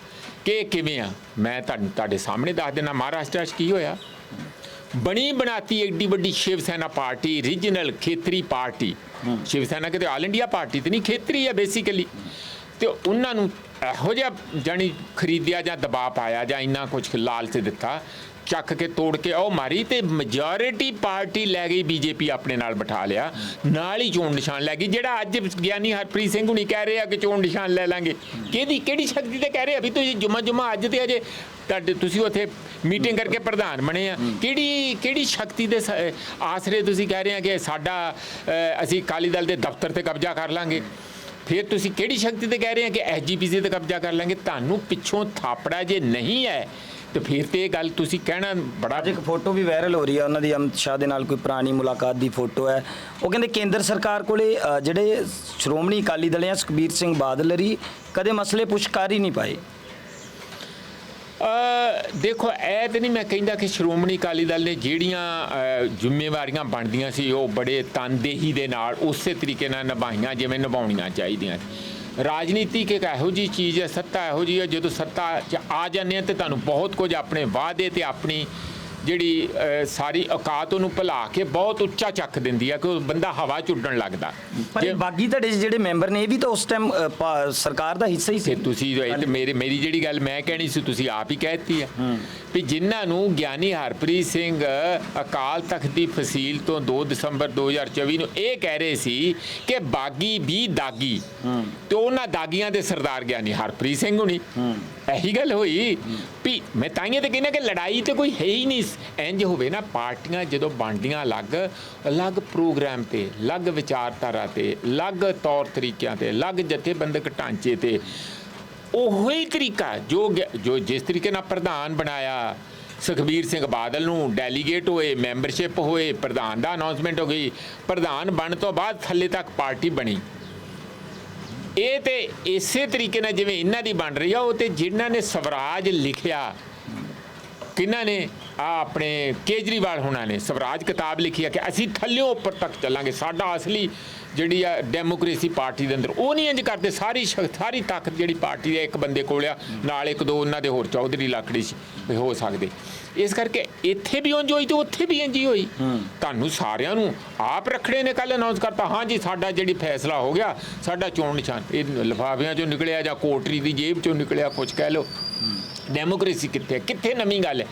ਕਿ ਕਿਵੇਂ ਆ ਮੈਂ ਤੁਹਾਨੂੰ ਤੁਹਾਡੇ ਸਾਹਮਣੇ ਦੱਸ ਦੇਣਾ ਮਹਾਰਾਸ਼ਟਰ 'ਚ ਕੀ ਹੋਇਆ? ਬਣੀ ਬਣਾਤੀ ਏਡੀ ਵੱਡੀ ਸ਼ਿਵ ਸੈਨਾ ਪਾਰਟੀ ਰੀਜਨਲ ਖੇਤਰੀ ਪਾਰਟੀ। ਸ਼ਿਵ ਸੈਨਾ ਕਿਤੇ ਆਲ ਇੰਡੀਆ ਪਾਰਟੀ ਤੇ ਨਹੀਂ ਖੇਤਰੀ ਆ ਬੇਸਿਕਲੀ ਤੇ ਉਹਨਾਂ ਨੂੰ ਇਹੋ ਜਿਹਾ ਜਾਣੀ ਖਰੀਦਿਆ ਜਾਂ ਦਬਾਅ ਪਾਇਆ ਜਾਂ ਇੰਨਾ ਕੁਝ ਲਾਲਚ ਦਿੱਤਾ ਚੱਕ ਕੇ ਤੋੜ ਕੇ ਉਹ ਮਾਰੀ ਤੇ ਮੈਜੋਰਿਟੀ ਪਾਰਟੀ ਲੈ ਗਈ, ਬੀਜੇਪੀ ਆਪਣੇ ਨਾਲ ਬਿਠਾ ਲਿਆ। ਨਾਲ ਹੀ ਚੋਣ ਨਿਸ਼ਾਨ ਲੈ ਗਈ, ਜਿਹੜਾ ਅੱਜ ਗਿਆਨੀ ਹਰਪ੍ਰੀਤ ਸਿੰਘ ਹੁਣੀ ਕਹਿ ਰਹੇ ਆ ਕਿ ਚੋਣ ਨਿਸ਼ਾਨ ਲੈ ਲਾਂਗੇ। ਕਿਹਦੀ, ਕਿਹੜੀ ਸ਼ਕਤੀ ਤੇ ਕਹਿ ਰਹੇ ਆ? ਵੀ ਤੁਸੀਂ ਜੁਮਾ ਜੁਮਾ ਅੱਜ ਤੇ ਅਜੇ ਤੁਹਾਡੇ, ਤੁਸੀਂ ਉੱਥੇ ਮੀਟਿੰਗ ਕਰਕੇ ਪ੍ਰਧਾਨ ਬਣੇ ਆ। ਕਿਹੜੀ ਕਿਹੜੀ ਸ਼ਕਤੀ ਦੇ ਸ- ਆਸਰੇ ਤੁਸੀਂ ਕਹਿ ਰਹੇ ਆ ਕਿ ਸਾਡਾ ਅਸੀਂ ਅਕਾਲੀ ਦਲ ਦੇ ਦਫ਼ਤਰ ਤੇ ਕਬਜ਼ਾ ਕਰ ਲਾਂਗੇ? ਫਿਰ ਤੁਸੀਂ ਕਿਹੜੀ ਸ਼ਕਤੀ ਤੇ ਕਹਿ ਰਹੇ ਆ ਕਿ ਐਸਜੀਪੀਸੀ ਤੇ ਕਬਜ਼ਾ ਕਰ ਲਾਂਗੇ? ਤੁਹਾਨੂੰ ਪਿੱਛੋਂ ਥਾਪੜਾ ਜੇ ਨਹੀਂ ਹੈ ਤੇ ਫਿਰ ਤੇ ਇਹ ਗੱਲ ਤੁਸੀਂ ਕਹਿਣਾ ਬੜਾ ਅੱਜ ਇੱਕ ਫੋਟੋ ਵੀ ਵਾਇਰਲ ਹੋ ਰਹੀ ਹੈ ਉਹਨਾਂ ਦੀ ਅਮਿਤ ਸ਼ਾਹ ਦੇ ਨਾਲ ਕੋਈ ਪੁਰਾਣੀ ਮੁਲਾਕਾਤ ਦੀ ਫੋਟੋ ਹੈ ਉਹ ਕਹਿੰਦੇ ਕੇਂਦਰ ਸਰਕਾਰ ਕੋਲੇ ਅ, ਜਿਹੜੇ ਸ਼੍ਰੋਮਣੀ ਅਕਾਲੀ ਦਲ ਆ ਸੁਖਬੀਰ ਸਿੰਘ ਬਾਦਲ ਰੀ ਕਦੇ ਮਸਲੇ ਪੁੱਛ ਕਰ ਹੀ ਨਹੀਂ ਪਾਏ ਅ, ਦੇਖੋ ਇਹ ਤੇ ਨਹੀਂ ਮੈਂ ਕਹਿੰਦਾ ਕਿ ਸ਼੍ਰੋਮਣੀ ਅਕਾਲੀ ਦਲ ਨੇ ਜਿਹੜੀਆਂ ਅ, ਜ਼ਿੰਮੇਵਾਰੀਆਂ ਬਣਦੀਆਂ ਸੀ ਉਹ ਬੜੇ ਤਨਦੇਹੀ ਦੇ ਨਾਲ ਉਸੇ ਤਰੀਕੇ ਨਾਲ ਨਿਭਾਈਆਂ ਜਿਵੇਂ ਨਿਭਾਉਣੀਆਂ ਚਾਹੀਦੀਆਂ ਸੀ। ਰਾਜਨੀਤੀ ਇੱਕ ਇਹੋ ਜੀ ਚੀਜ਼ ਹੈ, ਸੱਤਾ ਇਹੋ ਜੀ ਹੈ, ਜਦੋਂ ਸੱਤਾ 'ਚ ਆ ਜਾਂਦੇ ਆ ਤੇ ਤੁਹਾਨੂੰ ਬਹੁਤ ਕੁਝ ਆਪਣੇ ਵਾਅਦੇ ਤੇ ਆਪਣੀ ਜਿਹੜੀ ਸਾਰੀ ਔਕਾਤ ਉਹਨੂੰ ਭੁਲਾ ਕੇ ਬਹੁਤ ਉੱਚਾ ਚੱਕ ਦਿੰਦੀ ਆ ਕਿ ਉਹ ਬੰਦਾ ਹਵਾ ਚ ਉੱਡਣ ਲੱਗਦਾ। ਪਰ ਬਾਗੀ ਧੜੇ ਜਿਹੜੇ ਮੈਂਬਰ ਨੇ ਇਹ ਵੀ ਤਾਂ ਉਸ ਟਾਈਮ ਸਰਕਾਰ ਦਾ ਹਿੱਸਾ ਹੀ ਸੀ। ਤੁਸੀਂ ਇਹ ਤੇ ਮੇਰੇ ਮੇਰੀ ਜਿਹੜੀ ਗੱਲ ਮੈਂ ਕਹਿਣੀ ਸੀ ਤੁਸੀਂ ਆਪ ਹੀ ਕਹਿਤੀ ਆ। ਵੀ ਜਿਨ੍ਹਾਂ ਨੂੰ ਗਿਆਨੀ ਹਰਪ੍ਰੀਤ ਸਿੰਘ ਅਕਾਲ ਤਖਤ ਦੀ ਫਸੀਲ ਤੋਂ 2 ਦਸੰਬਰ 2024 ਨੂੰ ਇਹ ਕਹਿ ਰਹੇ ਸੀ ਕਿ ਬਾਗੀ ਵੀ ਦਾਗੀ। ਤੇ ਉਹਨਾਂ ਦਾਗੀਆਂ ਦੇ ਸਰਦਾਰ ਗਿਆਨੀ ਹਰਪ੍ਰੀਤ ਸਿੰਘ ਹੁਣੀ। ਇਹੀ ਗੱਲ ਹੋਈ। ਵੀ ਮੈਂ ਤਾਂਹੀਏ ਤੇ ਕਹਿੰਦਾ ਕਿ ਲੜਾਈ ਤੇ ਕੋਈ ਹੈ ਹੀ ਨਹੀਂ। ਇੰਜ ਹੋਵੇ ਨਾ, ਪਾਰਟੀਆਂ ਜਦੋਂ ਬਣਦੀਆਂ ਅਲੱਗ ਅਲੱਗ ਪ੍ਰੋਗਰਾਮ ਤੇ, ਅਲੱਗ ਵਿਚਾਰਧਾਰਾ ਤੇ, ਅਲੱਗ ਤੌਰ ਤਰੀਕਿਆਂ ਤੇ, ਅਲੱਗ ਜਥੇਬੰਦਕ ਢਾਂਚੇ ਤੇ, ਉਹੋ ਹੀ ਤਰੀਕਾ ਜੋ ਜੋ ਜਿਸ ਤਰੀਕੇ ਨਾਲ ਪ੍ਰਧਾਨ ਬਣਾਇਆ, ਸੁਖਬੀਰ ਸਿੰਘ ਬਾਦਲ ਨੂੰ ਡੈਲੀਗੇਟ ਹੋਏ, ਮੈਂਬਰਸ਼ਿਪ ਹੋਏ, ਪ੍ਰਧਾਨ ਦਾ ਅਨਾਉਂਸਮੈਂਟ ਹੋ ਗਈ, ਪ੍ਰਧਾਨ ਬਣਨ ਤੋਂ ਬਾਅਦ ਥੱਲੇ ਤੱਕ ਪਾਰਟੀ ਬਣੀ। ਇਹ ਤੇ ਇਸੇ ਤਰੀਕੇ ਨਾਲ ਜਿਵੇਂ ਇਹਨਾਂ ਦੀ ਬਣ ਰਹੀ ਆ, ਉਹ ਤੇ ਜਿਨ੍ਹਾਂ ਨੇ ਸਵਰਾਜ ਲਿਖਿਆ, ਕਿਹਨਾਂ ਨੇ? ਆ ਆਪਣੇ ਕੇਜਰੀਵਾਲ ਹੋਣਾ ਨੇ ਸਵਰਾਜ ਕਿਤਾਬ ਲਿਖੀ ਆ ਕਿ ਅਸੀਂ ਥੱਲਿਓਂ ਉੱਪਰ ਤੱਕ ਚੱਲਾਂਗੇ, ਸਾਡਾ ਅਸਲੀ ਜਿਹੜੀ ਆ ਡੈਮੋਕ੍ਰੇਸੀ ਪਾਰਟੀ ਦੇ ਅੰਦਰ ਉਹ ਨਹੀਂ ਇੰਜ ਕਰਦੇ ਸਾਰੀ ਸਾਰੀ ਤਾਕਤ ਜਿਹੜੀ ਪਾਰਟੀ ਦੇ ਇੱਕ ਬੰਦੇ ਕੋਲ ਆ ਨਾਲ ਇੱਕ ਦੋ ਉਹਨਾਂ ਦੇ ਹੋਰ ਚੌਧਰੀ ਲੱਕੜੀ ਸੀ ਹੋ ਸਕਦੇ। ਇਸ ਕਰਕੇ ਇੱਥੇ ਵੀ ਉਂਝ ਹੋਈ ਤੇ ਉੱਥੇ ਵੀ ਇੰਜ ਹੀ ਹੋਈ। ਤੁਹਾਨੂੰ ਸਾਰਿਆਂ ਨੂੰ ਆਪ ਰਖੜੇ ਨੇ ਕੱਲ ਅਨਾਉਂਸ ਕਰਤਾ ਹਾਂ ਜੀ ਸਾਡਾ ਜਿਹੜੀ ਫੈਸਲਾ ਹੋ ਗਿਆ ਸਾਡਾ ਚੋਣ ਨਿਸ਼ਾਨ ਇਹ ਲਿਫਾਫਿਆਂ ਚੋਂ ਨਿਕਲਿਆ ਜਾਂ ਕੋਟਰੀ ਦੀ ਜੇਬ ਚੋਂ ਨਿਕਲਿਆ ਕੁਝ ਕਹਿ ਲਓ। ਡੈਮੋਕ੍ਰੇਸੀ ਕਿੱਥੇ? ਕਿੱਥੇ ਨਵੀਂ ਗੱਲ ਹੈ?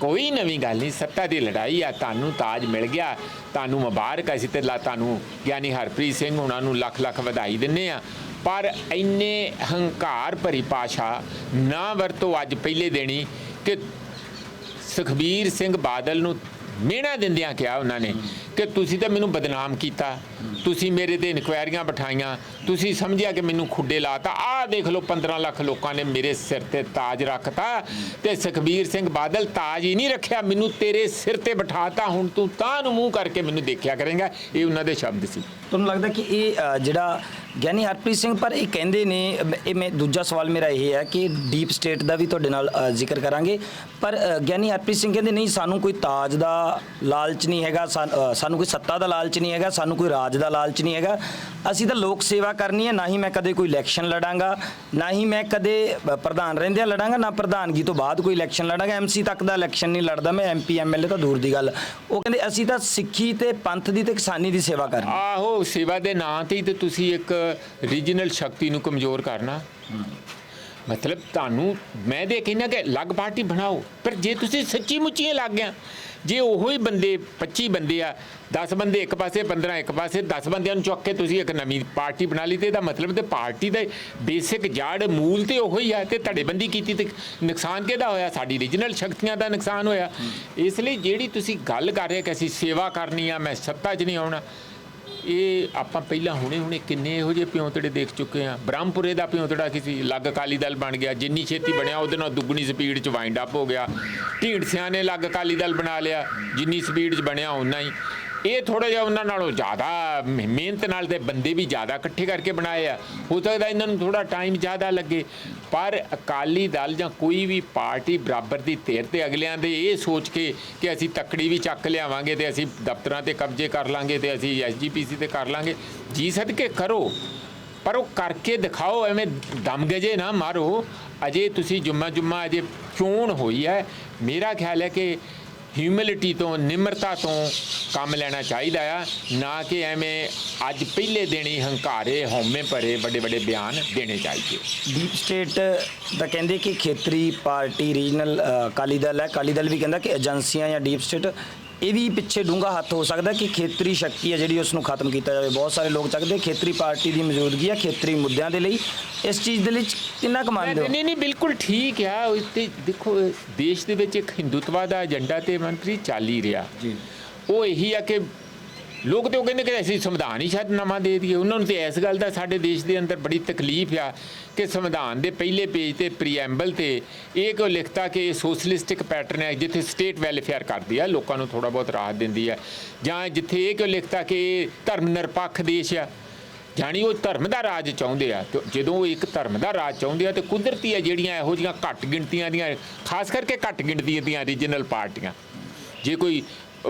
ਕੋਈ ਨਵੀਂ ਗੱਲ ਨਹੀਂ, ਸੱਤਾ ਦੀ ਲੜਾਈ ਆ, ਤੁਹਾਨੂੰ ਤਾਜ ਮਿਲ ਗਿਆ, ਤੁਹਾਨੂੰ ਮੁਬਾਰਕ ਅਸੀਂ ਤੇ ਲਾ ਤੁਹਾਨੂੰ ਗਿਆਨੀ ਹਰਪ੍ਰੀਤ ਸਿੰਘ ਉਹਨਾਂ ਨੂੰ ਲੱਖ ਲੱਖ ਵਧਾਈ ਦਿੰਨੇ ਆ। ਪਰ ਇੰਨੇ ਹੰਕਾਰ ਭਰੀ ਪਾਸ਼ਾ ਨਾ ਵਰਤੋ ਅੱਜ ਪਹਿਲੇ ਦੇਣੀ ਕਿ ਸੁਖਬੀਰ ਸਿੰਘ ਬਾਦਲ ਨੂੰ ਮਿਹਣਾ ਦਿੰਦਿਆਂ ਕਿਹਾ ਉਹਨਾਂ ਨੇ। ਕਿ ਤੁਸੀਂ ਤਾਂ ਮੈਨੂੰ ਬਦਨਾਮ ਕੀਤਾ। ਤੁਸੀਂ ਮੇਰੇ ਤੇ ਇਨਕੁਆਇਰੀਆਂ ਬਿਠਾਈਆਂ। ਤੁਸੀਂ ਸਮਝਿਆ ਕਿ ਮੈਨੂੰ ਖੁੱਡੇ ਲਾਤਾ। ਆਹ ਦੇਖ ਲਓ 15 ਲੱਖ ਲੋਕਾਂ ਨੇ ਮੇਰੇ ਸਿਰ ਤੇ ਤਾਜ ਰੱਖਤਾ ਤੇ ਸੁਖਬੀਰ ਸਿੰਘ ਬਾਦਲ ਤਾਜ ਹੀ ਨਹੀਂ ਰੱਖਿਆ। ਮੈਨੂੰ ਤੇਰੇ ਸਿਰ ਤੇ ਬਿਠਾਤਾ। ਹੁਣ ਤੂੰ ਤਾਂ ਨੂੰ ਮੂੰਹ ਕਰਕੇ ਮੈਨੂੰ ਦੇਖਿਆ ਕਰੇਗਾ। ਇਹ ਉਹਨਾਂ ਦੇ ਸ਼ਬਦ ਸੀ। ਤੁਹਾਨੂੰ ਲੱਗਦਾ ਕਿ ਇਹ ਜਿਹੜਾ ਗਿਆਨੀ ਹਰਪ੍ਰੀਤ ਸਿੰਘ, ਪਰ ਇਹ ਕਹਿੰਦੇ ਨੇ ਇਹ ਮੈਂ, ਦੂਜਾ ਸਵਾਲ ਮੇਰਾ ਇਹ ਹੈ ਕਿ ਡੀਪ ਸਟੇਟ ਦਾ ਵੀ ਤੁਹਾਡੇ ਨਾਲ ਜ਼ਿਕਰ ਕਰਾਂਗੇ। ਪਰ ਗਿਆਨੀ ਹਰਪ੍ਰੀਤ ਸਿੰਘ ਕਹਿੰਦੇ, ਨਹੀਂ, ਸਾਨੂੰ ਕੋਈ ਤਾਜ ਦਾ ਲਾਲਚ ਨਹੀਂ ਹੈਗਾ। ਸਾਨੂੰ ਕੋਈ ਸੱਤਾ ਦਾ ਲਾਲਚ ਨਹੀਂ ਹੈਗਾ, ਸਾਨੂੰ ਕੋਈ ਰਾਜ ਦਾ ਲਾਲਚ ਨਹੀਂ ਹੈਗਾ। ਅਸੀਂ ਤਾਂ ਲੋਕ ਸੇਵਾ ਕਰਨੀ ਹੈ, ਨਾ ਹੀ ਮੈਂ ਕਦੇ ਕੋਈ ਇਲੈਕਸ਼ਨ ਲੜਾਂਗਾ, ਨਾ ਹੀ ਮੈਂ ਕਦੇ ਪ੍ਰਧਾਨ ਰਹਿੰਦਿਆਂ ਲੜਾਂਗਾ, ਨਾ ਪ੍ਰਧਾਨਗੀ ਤੋਂ ਬਾਅਦ ਕੋਈ ਇਲੈਕਸ਼ਨ ਲੜਾਂਗਾ। ਐਮਸੀ ਤੱਕ ਦਾ ਇਲੈਕਸ਼ਨ ਨਹੀਂ ਲੜਦਾ ਮੈਂ ਐਮਪੀ ਐਮਐਲਏ ਤਾਂ ਦੂਰ ਦੀ ਗੱਲ। ਉਹ ਕਹਿੰਦੇ, ਅਸੀਂ ਤਾਂ ਸਿੱਖੀ ਤੇ ਪੰਥ ਦੀ ਤੇ ਕਿਸਾਨੀ ਦੀ ਸੇਵਾ ਕਰਨੀ। ਆਹੋ, ਸੇਵਾ ਦੇ ਨਾਂ ਤੇ ਹੀ ਤੇ ਤੁਸੀਂ ਇੱਕ ਰੀਜਨਲ ਸ਼ਕਤੀ ਨੂੰ ਕਮਜ਼ੋਰ ਕਰਨਾ। ਮਤਲਬ ਤੁਹਾਨੂੰ, ਮੈਂ ਦੇ ਕਹਿੰਦਾ ਕਿ ਅਲੱਗ ਪਾਰਟੀ ਬਣਾਓ, ਪਰ ਜੇ ਤੁਸੀਂ ਸੱਚੀ ਮੁੱਚੀ ਲੱਗ ਗਿਆ ਜੇ ਉਹੋ ਹੀ ਬੰਦੇ 25 ਬੰਦੇ ਆ 10 ਬੰਦੇ ਇੱਕ ਪਾਸੇ 15 ਇੱਕ ਪਾਸੇ 10 ਬੰਦਿਆਂ ਨੂੰ ਚੁੱਕ ਕੇ ਤੁਸੀਂ ਇੱਕ ਨਵੀਂ ਪਾਰਟੀ ਬਣਾ ਲਈ ਤੇ ਇਹਦਾ ਮਤਲਬ ਤੇ ਪਾਰਟੀ ਦਾ ਬੇਸਿਕ ਜੜ ਮੂਲ ਤੇ ਉਹੋ ਹੀ ਆ ਤੇ ਧੜੇਬੰਦੀ ਕੀਤੀ ਤੇ ਨੁਕਸਾਨ ਕਿਹਦਾ ਹੋਇਆ? ਸਾਡੀ ਰੀਜਨਲ ਸ਼ਕਤੀਆਂ ਦਾ ਨੁਕਸਾਨ ਹੋਇਆ। ਇਸ ਲਈ ਜਿਹੜੀ ਤੁਸੀਂ ਗੱਲ ਕਰ ਰਹੇ ਕਿ ਅਸੀਂ ਸੇਵਾ ਕਰਨੀ ਆ, ਮੈਂ ਸੱਤਾ 'ਚ ਨਹੀਂ ਆਉਣਾ ਇਹ ਆਪਾਂ ਪਹਿਲਾਂ ਹੁਣੇ ਹੁਣੇ ਕਿੰਨੇ ਇਹੋ ਜਿਹੇ ਪਿਉਂਤੜੇ ਦੇਖ ਚੁੱਕੇ ਆ ਬ੍ਰਹਮਪੁਰੇ ਦਾ ਪਿਉਂਤੜਾ ਕਿਸੇ ਲੱਗ ਅਕਾਲੀ ਦਲ ਬਣ ਗਿਆ। ਜਿੰਨੀ ਛੇਤੀ ਬਣਿਆ, ਉਹਦੇ ਨਾਲ ਦੁੱਗਣੀ ਸਪੀਡ 'ਚ ਵਾਈਂਡ ਅਪ ਹੋ ਗਿਆ। ਢੀਂਡਸਿਆਂ ਨੇ ਲੱਗ ਅਕਾਲੀ ਦਲ ਬਣਾ ਲਿਆ। ਜਿੰਨੀ ਸਪੀਡ 'ਚ ਬਣਿਆ ਉਨਾ ਹੀ। ਇਹ ਥੋੜਾ ਜਿਹਾ ਉਹਨਾਂ ਨਾਲੋਂ ਜ਼ਿਆਦਾ ਮਿਹਨਤ ਨਾਲ ਤੇ ਬੰਦੇ ਵੀ ਜ਼ਿਆਦਾ ਇਕੱਠੇ ਕਰਕੇ ਬਣਾਏ ਆ। ਹੋ ਸਕਦਾ ਇਹਨਾਂ ਨੂੰ ਥੋੜਾ ਟਾਈਮ ਜ਼ਿਆਦਾ ਲੱਗੇ। ਪਰ ਅਕਾਲੀ ਦਲ ਜਾਂ ਕੋਈ ਵੀ ਪਾਰਟੀ ਬਰਾਬਰ ਦੀ ਧਿਰ ਤੇ ਅਗਲਿਆਂ ਦੇ ਇਹ ਸੋਚ ਕੇ ਕਿ ਅਸੀਂ ਤੱਕੜੀ ਵੀ ਚੱਕ ਲਿਆਵਾਂਗੇ ਤੇ ਅਸੀਂ ਦਫ਼ਤਰਾਂ ਤੇ ਕਬਜ਼ੇ ਕਰ ਲਾਂਗੇ ਤੇ ਅਸੀਂ ਐਸਜੀਪੀਸੀ ਤੇ ਕਰ ਲਾਂਗੇ। ਜੀ ਸਦਕੇ ਕਰੋ। ਪਰ ਉਹ ਕਰਕੇ ਦਿਖਾਓ, ਐਵੇਂ ਦਮ ਗਜੇ ਨਾ ਮਾਰੋ। ਅਜੇ ਤੁਸੀਂ ਜੁਮਾ ਜੁਮਾ ਅਜੇ ਚੋਣ ਹੋਈ ਹੈ। ਮੇਰਾ ਖਿਆਲ ਹੈ ਕਿ ਹਿਊਮਿਲਿਟੀ ਤੋਂ, ਨਿਮਰਤਾ ਤੋਂ ਕੰਮ ਲੈਣਾ ਚਾਹੀਦਾ ਆ। ਨਾ ਕਿ ਐਵੇਂ ਅੱਜ ਪਹਿਲੇ ਦਿਨ ਹੀ ਹੰਕਾਰੇ, ਹਉਮੈ ਭਰੇ, ਵੱਡੇ ਵੱਡੇ ਬਿਆਨ ਦੇਣੇ ਚਾਹੀਦੇ। ਡੀਪ ਸਟੇਟ ਦਾ ਕਹਿੰਦੇ ਕਿ ਖੇਤਰੀ ਪਾਰਟੀ ਰੀਜਨਲ ਅਕਾਲੀ ਦਲ ਹੈ। ਅਕਾਲੀ ਦਲ ਵੀ ਕਹਿੰਦਾ ਕਿ ਏਜੰਸੀਆਂ ਜਾਂ ਡੀਪ ਸਟੇਟ ਇਹ ਵੀ ਪਿੱਛੇ ਡੂੰਘਾ ਹੱਥ ਹੋ ਸਕਦਾ ਕਿ ਖੇਤਰੀ ਸ਼ਕਤੀ ਹੈ ਜਿਹੜੀ ਉਸ ਨੂੰ ਖਤਮ ਕੀਤਾ ਜਾਵੇ। ਬਹੁਤ ਸਾਰੇ ਲੋਕ ਚੱਕਦੇ ਖੇਤਰੀ ਪਾਰਟੀ ਦੀ ਮੌਜੂਦਗੀ ਹੈ ਖੇਤਰੀ ਮੁੱਦਿਆਂ ਦੇ ਲਈ। ਇਸ ਚੀਜ਼ ਦੇ ਲਈ ਕਿੰਨਾ ਕੁ ਮੰਨਦੇ ਹੋ? ਨਹੀਂ ਨਹੀਂ ਬਿਲਕੁਲ ਠੀਕ ਆ। ਤੇ ਦੇਖੋ ਦੇਸ਼ ਦੇ ਵਿੱਚ ਇੱਕ ਹਿੰਦੂਤਵਾ ਦਾ ਏਜੰਡਾ ਤੇ ਮੰਤਰੀ ਚੱਲ ਹੀ ਰਿਹਾ। ਜੀ। ਉਹ ਇਹੀ ਆ ਕਿ ਲੋਕ ਤੇ ਉਹ ਕਹਿੰਦੇ ਕਿ ਅਸੀਂ ਸੰਵਿਧਾਨ ਹੀ ਸ਼ਾਇਦ ਨਵਾਂ ਦੇ ਦਈਏ। ਉਹਨਾਂ ਨੂੰ ਤੇ ਇਸ ਗੱਲ ਦਾ ਸਾਡੇ ਦੇਸ਼ ਦੇ ਅੰਦਰ ਬੜੀ ਤਕਲੀਫ ਆ ਕਿ ਸੰਵਿਧਾਨ ਦੇ ਪਹਿਲੇ ਪੇਜ ਤੇ ਪ੍ਰੀਐਂਬਲ ਤੇ ਇਹ ਕਿਉਂ ਲਿਖਤਾ ਕਿ ਇਹ ਸੋਸ਼ਲਿਸਟਿਕ ਪੈਟਰਨ ਹੈ, ਜਿੱਥੇ ਸਟੇਟ ਵੈਲਫੇਅਰ ਕਰਦੀ ਆ, ਲੋਕਾਂ ਨੂੰ ਥੋੜਾ ਬਹੁਤ ਰਾਹਤ ਦਿੰਦੀ ਆ। ਜਾਂ ਜਿੱਥੇ ਇਹ ਕਿਉਂ ਲਿਖਤਾ ਕਿ ਧਰਮ ਨਿਰਪੱਖ ਦੇਸ਼ ਆ। ਜਾਣੀ ਉਹ ਧਰਮ ਦਾ ਰਾਜ ਚਾਹੁੰਦੇ ਆ ਤੇ ਜਦੋਂ ਉਹ ਇੱਕ ਧਰਮ ਦਾ ਰਾਜ ਚਾਹੁੰਦੇ ਆ ਤੇ ਕੁਦਰਤੀ ਆ ਜਿਹੜੀਆਂ ਇਹੋ ਜੀਆਂ ਘੱਟ ਗਿਣਤੀਆਂ ਦੀਆਂ, ਖਾਸ ਕਰਕੇ ਘੱਟ ਗਿਣਤੀਆਂ ਦੀਆਂ ਰੀਜਨਲ ਪਾਰਟੀਆਂ। ਜੇ ਕੋਈ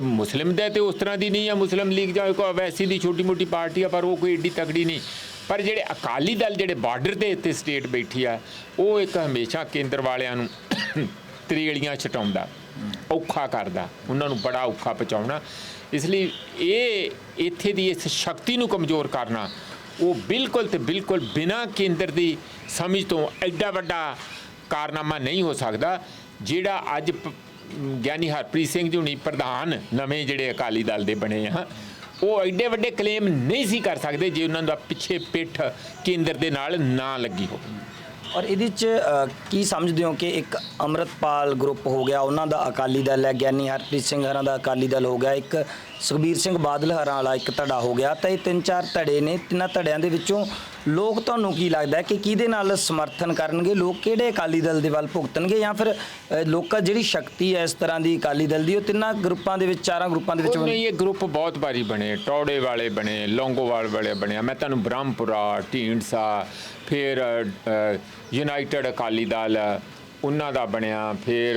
ਮੁਸਲਿਮ ਦਾ ਤੇ ਉਸ ਤਰ੍ਹਾਂ ਦੀ ਨਹੀਂ ਆ, ਮੁਸਲਿਮ ਲੀਗ ਜਾਂ ਕੋਈ ਵੈਸੀ ਦੀ ਛੋਟੀ ਮੋਟੀ ਪਾਰਟੀ ਆ, ਪਰ ਉਹ ਕੋਈ ਏਡੀ ਤਕੜੀ ਨਹੀਂ। ਪਰ ਜਿਹੜੇ ਅਕਾਲੀ ਦਲ ਜਿਹੜੇ ਬਾਰਡਰ ਦੇ ਇੱਥੇ ਸਟੇਟ ਬੈਠੀ ਆ, ਉਹ ਇੱਕ ਹਮੇਸ਼ਾ ਕੇਂਦਰ ਵਾਲਿਆਂ ਨੂੰ ਤਰੇਲੀਆਂ ਛਟਾਉਂਦਾ, ਔਖਾ ਕਰਦਾ, ਉਹਨਾਂ ਨੂੰ ਬੜਾ ਔਖਾ ਪਹੁੰਚਾਉਣਾ। ਇਸ ਲਈ ਇਹ ਇੱਥੇ ਦੀ ਇਸ ਸ਼ਕਤੀ ਨੂੰ ਕਮਜ਼ੋਰ ਕਰਨਾ, ਉਹ ਬਿਲਕੁਲ ਤੇ ਬਿਲਕੁਲ ਬਿਨਾਂ ਕੇਂਦਰ ਦੀ ਸਮਝ ਤੋਂ ਐਡਾ ਵੱਡਾ ਕਾਰਨਾਮਾ ਨਹੀਂ ਹੋ ਸਕਦਾ, ਜਿਹੜਾ ਅੱਜ ਪ- ਗਿਆਨੀ ਹਰਪ੍ਰੀਤ ਸਿੰਘ ਜੀ ਹੁਣੀ ਪ੍ਰਧਾਨ ਨਵੇਂ ਜਿਹੜੇ ਅਕਾਲੀ ਦਲ ਦੇ ਬਣੇ ਆ, ਉਹ ਐਡੇ ਵੱਡੇ ਕਲੇਮ ਨਹੀਂ ਸੀ ਕਰ ਸਕਦੇ ਜੇ ਉਹਨਾਂ ਦਾ ਪਿੱਛੇ ਪਿੱਠ ਕੇਂਦਰ ਦੇ ਨਾਲ ਨਾ ਲੱਗੀ ਹੋਵੇ। ਔਰ ਇਹਦੇ ਚ ਕੀ ਸਮਝਦੇ ਹੋ ਕਿ ਇੱਕ ਅੰਮ੍ਰਿਤਪਾਲ ਗਰੁੱਪ ਹੋ ਗਿਆ, ਉਹਨਾਂ ਦਾ ਅਕਾਲੀ ਦਲ ਹੈ, ਗਿਆਨੀ ਹਰਪ੍ਰੀਤ ਸਿੰਘ ਹਰਾਂ ਦਾ ਅਕਾਲੀ ਦਲ ਹੋ ਗਿਆ, ਇੱਕ ਸੁਖਬੀਰ ਸਿੰਘ ਬਾਦਲ ਹਰਾਂ ਵਾਲਾ ਇੱਕ ਧੜਾ ਹੋ ਗਿਆ ਤਾਂ ਇਹ ਤਿੰਨ ਚਾਰ ਧੜੇ ਨੇ। ਤਿੰਨਾਂ ਧੜਿਆਂ ਦੇ ਵਿੱਚੋਂ ਲੋਕ ਤੁਹਾਨੂੰ ਕੀ ਲੱਗਦਾ ਹੈ ਕਿ ਕਿਹਦੇ ਨਾਲ ਸਮਰਥਨ ਕਰਨਗੇ? ਲੋਕ ਕਿਹੜੇ ਅਕਾਲੀ ਦਲ ਦੇ ਵੱਲ ਭੁਗਤਣਗੇ ਜਾਂ ਫਿਰ ਅ, ਲੋਕਾਂ ਜਿਹੜੀ ਸ਼ਕਤੀ ਹੈ ਇਸ ਤਰ੍ਹਾਂ ਦੀ ਅਕਾਲੀ ਦਲ ਦੀ ਉਹ ਤਿੰਨਾਂ ਗਰੁੱਪਾਂ ਦੇ ਵਿੱਚ ਚਾਰਾਂ ਗਰੁੱਪਾਂ ਦੇ ਵਿੱਚ ਉਹ ਨਹੀਂ ਇਹ ਗਰੁੱਪ ਬਹੁਤ ਵਾਰੀ ਬਣੇ। ਟੌੜੇ ਵਾਲੇ ਬਣੇ ਲੌਂਗੋਵਾਲ ਵਾਲੇ ਬਣੇ ਮੈਂ ਤੁਹਾਨੂੰ ਬ੍ਰਹਮਪੁਰਾ ਢੀਂਡਸਾ ਫਿਰ ਯੂਨਾਈਟਿਡ ਅਕਾਲੀ ਦਲ ਉਹਨਾਂ ਦਾ ਬਣਿਆ ਫਿਰ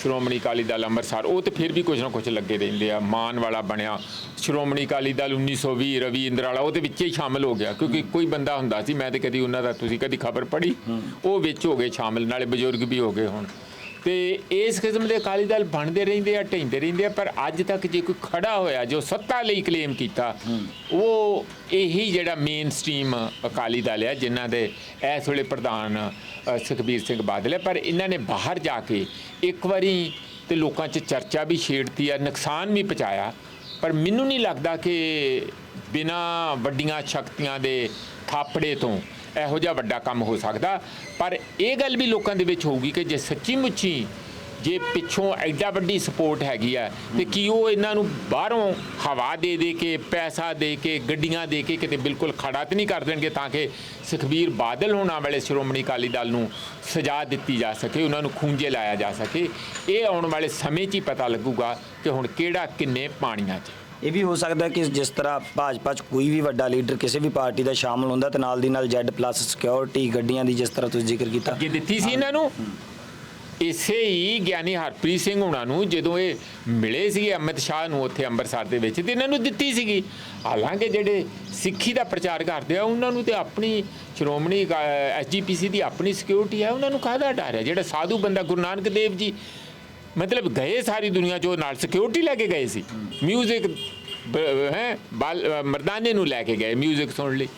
ਸ਼੍ਰੋਮਣੀ ਅਕਾਲੀ ਦਲ ਅੰਮ੍ਰਿਤਸਰ ਉਹ ਤੇ ਫਿਰ ਵੀ ਕੁਝ ਨਾ ਕੁਝ ਲੱਗੇ ਰਹਿੰਦੇ ਆ ਮਾਨ ਵਾਲਾ ਬਣਿਆ। ਸ਼੍ਰੋਮਣੀ ਅਕਾਲੀ ਦਲ 1920 ਰਵੀ ਇੰਦਰ ਵਾਲਾ ਉਹਦੇ ਵਿੱਚ ਹੀ ਸ਼ਾਮਲ ਹੋ ਗਿਆ ਕਿਉਂਕਿ ਕੋਈ ਬੰਦਾ ਹੁੰਦਾ ਸੀ ਮੈਂ ਤੇ ਕਦੀ ਉਹਨਾਂ ਦਾ ਤੁਸੀਂ ਕਦੀ ਖਬਰ ਪੜ੍ਹੀ ਉਹ ਵਿੱਚ ਹੋ ਗਏ ਸ਼ਾਮਲ ਨਾਲੇ ਬਜ਼ੁਰਗ ਵੀ ਹੋ ਗਏ ਹੁਣ। ਤੇ ਇਸ ਕਿਸਮ ਦੇ ਅਕਾਲੀ ਦਲ ਬਣਦੇ ਰਹਿੰਦੇ ਆ ਢਹਿੰਦੇ ਰਹਿੰਦੇ ਆ ਪਰ ਅੱਜ ਤੱਕ ਜੇ ਕੋਈ ਖੜਾ ਹੋਇਆ ਜੋ ਸੱਤਾ ਲਈ ਕਲੇਮ ਕੀਤਾ ਉਹ ਇਹੀ ਜਿਹੜਾ ਮੇਨ ਸਟ੍ਰੀਮ ਅਕਾਲੀ ਦਲ ਆ ਜਿਨ੍ਹਾਂ ਦੇ ਇਸ ਵੇਲੇ ਪ੍ਰਧਾਨ ਸੁਖਬੀਰ ਸਿੰਘ ਬਾਦਲ ਹੈ ਪਰ ਇਹਨਾਂ ਨੇ ਬਾਹਰ ਜਾ ਕੇ ਇੱਕ ਵਾਰੀ ਤੇ ਲੋਕਾਂ 'ਚ ਚਰਚਾ ਵੀ ਛੇੜਤੀ ਆ ਨੁਕਸਾਨ ਵੀ ਪਹੁੰਚਾਇਆ। ਪਰ ਮੈਨੂੰ ਨਹੀਂ ਲੱਗਦਾ ਕਿ ਬਿਨਾ ਵੱਡੀਆਂ ਸ਼ਕਤੀਆਂ ਦੇ ਥਾਪੜੇ ਤੋਂ ਇਹੋ ਜਿਹਾ ਵੱਡਾ ਕੰਮ ਹੋ ਸਕਦਾ। ਪਰ ਇਹ ਗੱਲ ਵੀ ਲੋਕਾਂ ਦੇ ਵਿੱਚ ਹੋਊਗੀ ਕਿ ਜੇ ਸੱਚੀ ਮੁੱਚੀ ਜੇ ਪਿੱਛੋਂ ਐਡਾ ਵੱਡੀ ਸਪੋਰਟ ਹੈਗੀ ਆ, ਤੇ ਕੀ ਉਹ ਇਹਨਾਂ ਨੂੰ ਬਾਹਰੋਂ ਹਵਾ ਦੇ ਦੇ ਕੇ, ਪੈਸਾ ਦੇ ਕੇ, ਗੱਡੀਆਂ ਦੇ ਕੇ ਕਿਤੇ ਬਿਲਕੁਲ ਖੜਾ ਤੇ ਨਹੀਂ ਕਰ ਦੇਣਗੇ ਤਾਂ ਕਿ ਸੁਖਬੀਰ ਬਾਦਲ ਹੋਣਾ ਵਾਲੇ ਸ਼੍ਰੋਮਣੀ ਅਕਾਲੀ ਦਲ ਨੂੰ ਸਜ਼ਾ ਦਿੱਤੀ ਜਾ ਸਕੇ, ਉਹਨਾਂ ਨੂੰ ਖੂੰਜੇ ਲਾਇਆ ਜਾ ਸਕੇ। ਇਹ ਆਉਣ ਵਾਲੇ ਸਮੇਂ 'ਚ ਹੀ ਪਤਾ ਲੱਗੂਗਾ ਕਿ ਹੁਣ ਕਿਹੜਾ ਕਿੰਨੇ ਪਾਣੀਆਂ 'ਚ। ਇਹ ਵੀ ਹੋ ਸਕਦਾ ਕਿ ਜਿਸ ਤਰ੍ਹਾਂ ਭਾਜਪਾ 'ਚ ਕੋਈ ਵੀ ਵੱਡਾ ਲੀਡਰ ਕਿਸੇ ਵੀ ਪਾਰਟੀ ਦਾ ਸ਼ਾਮਲ ਹੁੰਦਾ ਤੇ ਨਾਲ ਦੀ ਨਾਲ Z ਪਲੱਸ ਸਿਕਿਉਰਿਟੀ ਗੱਡੀਆਂ ਦੀ ਜਿਸ ਤਰ੍ਹਾਂ ਤੁਸੀਂ ਜ਼ਿਕਰ ਕੀਤਾ। ਅੱਗੇ ਦਿੱਤੀ ਸੀ ਇਹਨਾਂ ਨੂੰ। ਇਸੇ ਹੀ ਗਿਆਨੀ ਹਰਪ੍ਰੀਤ ਸਿੰਘ ਹੁਣਾਂ ਨੂੰ ਜਦੋਂ ਇਹ ਮਿਲੇ ਸੀਗੇ ਅਮਿਤ ਸ਼ਾਹ ਨੂੰ ਉੱਥੇ ਅੰਮ੍ਰਿਤਸਰ ਦੇ ਵਿੱਚ ਤੇ ਇਹਨਾਂ ਨੂੰ ਦਿੱਤੀ ਸੀਗੀ। ਹਾਲਾਂਕਿ ਜਿਹੜੇ ਸਿੱਖੀ ਦਾ ਪ੍ਰਚਾਰ ਕਰਦੇ ਆ ਉਹਨਾਂ ਨੂੰ ਤੇ ਆਪਣੀ ਸ਼੍ਰੋਮਣੀ ਐਸਜੀਪੀਸੀ ਦੀ ਆਪਣੀ ਸਿਕਿਉਰਿਟੀ ਹੈ ਉਹਨਾਂ ਨੂੰ ਕਾਹਦਾ ਡਰ ਹੈ? ਜਿਹੜਾ ਸਾਧੂ ਬੰਦਾ ਗੁਰੂ ਨਾਨਕ ਦੇਵ ਜੀ ਮਤਲਬ ਗਏ ਸਾਰੀ ਦੁਨੀਆ ਚੋਂ ਨਾਲ ਸਿਕਿਉਰਿਟੀ ਲੈ ਕੇ ਗਏ ਸੀ। ਮਿਊਜ਼ਿਕ ਹੈ ਮਰਦਾਨੇ ਨੂੰ ਲੈ ਕੇ ਗਏ ਮਿਊਜ਼ਿਕ ਸੁਣ ਲਈ।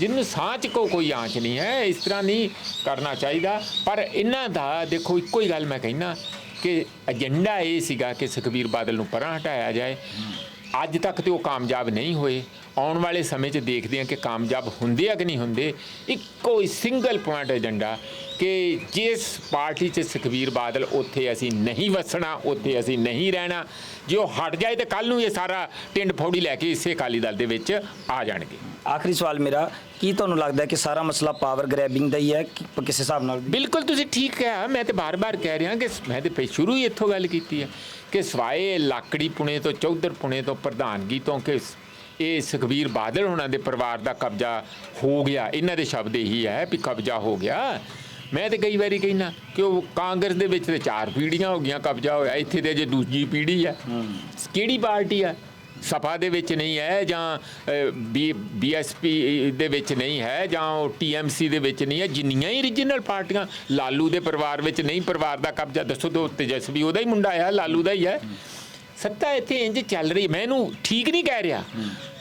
ਜਿਹਨੂੰ ਸਾਹ ਕੋ ਕੋਈ ਆਂਚ ਨਹੀਂ ਹੈ, ਇਸ ਤਰ੍ਹਾਂ ਨਹੀਂ ਕਰਨਾ ਚਾਹੀਦਾ। ਪਰ ਇਹਨਾਂ ਦਾ, ਦੇਖੋ, ਇੱਕੋ ਹੀ ਗੱਲ ਮੈਂ ਕਹਿਣਾ ਕਿ ਏਜੰਡਾ ਇਹ ਸੀਗਾ ਕਿ ਸੁਖਬੀਰ ਬਾਦਲ ਨੂੰ ਪਰਾਂ ਹਟਾਇਆ ਜਾਏ। ਅੱਜ ਤੱਕ ਤੇ ਉਹ ਕਾਮਯਾਬ ਨਹੀਂ ਹੋਏ। ਆਉਣ ਵਾਲੇ ਸਮੇਂ 'ਚ ਦੇਖਦੇ ਹਾਂ ਕਿ ਕਾਮਯਾਬ ਹੁੰਦੇ ਆ ਕਿ ਨਹੀਂ ਹੁੰਦੇ। ਇੱਕੋ ਹੀ ਸਿੰਗਲ ਪੁਆਇੰਟ ਏਜੰਡਾ ਕਿ ਜਿਸ ਪਾਰਟੀ 'ਚ ਸੁਖਬੀਰ ਬਾਦਲ ਉੱਥੇ ਅਸੀਂ ਨਹੀਂ ਵਸਣਾ ਉੱਥੇ ਅਸੀਂ ਨਹੀਂ ਰਹਿਣਾ। ਜੇ ਉਹ ਹਟ ਜਾਏ ਤੇ ਕੱਲ ਨੂੰ ਇਹ ਸਾਰਾ ਟਿੰਡ ਫੌੜੀ ਲੈ ਕੇ ਇਸੇ ਅਕਾਲੀ ਦਲ ਦੇ ਵਿੱਚ ਆ ਜਾਣਗੇ। ਆਖਰੀ ਸਵਾਲ ਮੇਰਾ ਕੀ ਤੁਹਾਨੂੰ ਲੱਗਦਾ ਕਿ ਸਾਰਾ ਮਸਲਾ ਪਾਵਰ ਗ੍ਰੈਬਿੰਗ ਦਾ ਹੀ ਹੈ ਕਿ ਕਿਸੇ ਹਿਸਾਬ ਨਾਲ? ਬਿਲਕੁਲ ਤੁਸੀਂ ਠੀਕ ਕਿਹਾ ਮੈਂ ਤੇ ਬਾਰ-ਬਾਰ ਕਹਿ ਰਿਹਾ ਕਿ ਮੈਂ ਤੇ ਸ਼ੁਰੂ ਹੀ ਇੱਥੋਂ ਗੱਲ ਕੀਤੀ ਹੈ। ਕਿ ਸਵਾਏ ਲਾਕੜੀ ਪੁਣੇ ਤੋਂ ਚੌਧਰ ਪੁਣੇ ਤੋਂ ਪ੍ਰਧਾਨਗੀ ਤੋਂ ਕਿ ਇਹ ਸੁਖਬੀਰ ਬਾਦਲ ਹੋਣਾ ਦੇ ਪਰਿਵਾਰ ਦਾ ਕਬਜ਼ਾ ਹੋ ਗਿਆ। ਇਹਨਾਂ ਦੇ ਸ਼ਬਦ ਇਹੀ ਹੈ ਵੀ ਕਬਜ਼ਾ ਹੋ ਗਿਆ। ਮੈਂ ਤੇ ਕਈ ਵਾਰੀ ਕਹਿਣਾ ਕਿ ਉਹ ਕਾਂਗਰਸ ਦੇ ਵਿੱਚ ਤੇ ਚਾਰ ਪੀੜ੍ਹੀਆਂ ਹੋ ਗਈਆਂ ਕਬਜ਼ਾ ਹੋਇਆ। ਇੱਥੇ ਤੇ ਜੇ ਦੂਜੀ ਪੀੜ੍ਹੀ ਹੈ। ਕਿਹੜੀ ਪਾਰਟੀ ਆ ਸਪਾ ਦੇ ਵਿੱਚ ਨਹੀਂ ਹੈ ਜਾਂ ਬੀ ਬੀਐਸਪੀ ਦੇ ਵਿੱਚ ਨਹੀਂ ਹੈ ਜਾਂ ਉਹ ਟੀਐਮਸੀ ਦੇ ਵਿੱਚ ਨਹੀਂ ਹੈ, ਜਿੰਨੀਆਂ ਹੀ ਰੀਜਨਲ ਪਾਰਟੀਆਂ, ਲਾਲੂ ਦੇ ਪਰਿਵਾਰ ਵਿੱਚ ਨਹੀਂ, ਪਰਿਵਾਰ ਦਾ ਕਬਜ਼ਾ ਦੱਸੋ ਦੋ ਤੇਜਸਵੀ, ਉਹਦਾ ਹੀ ਮੁੰਡਾ ਆ, ਲਾਲੂ ਦਾ ਹੀ ਹੈ। ਸੱਤਾ ਇੱਥੇ ਇੰਜ ਚੱਲ ਰਹੀ ਮੈਂ ਇਹਨੂੰ ਠੀਕ ਨਹੀਂ ਕਹਿ ਰਿਹਾ।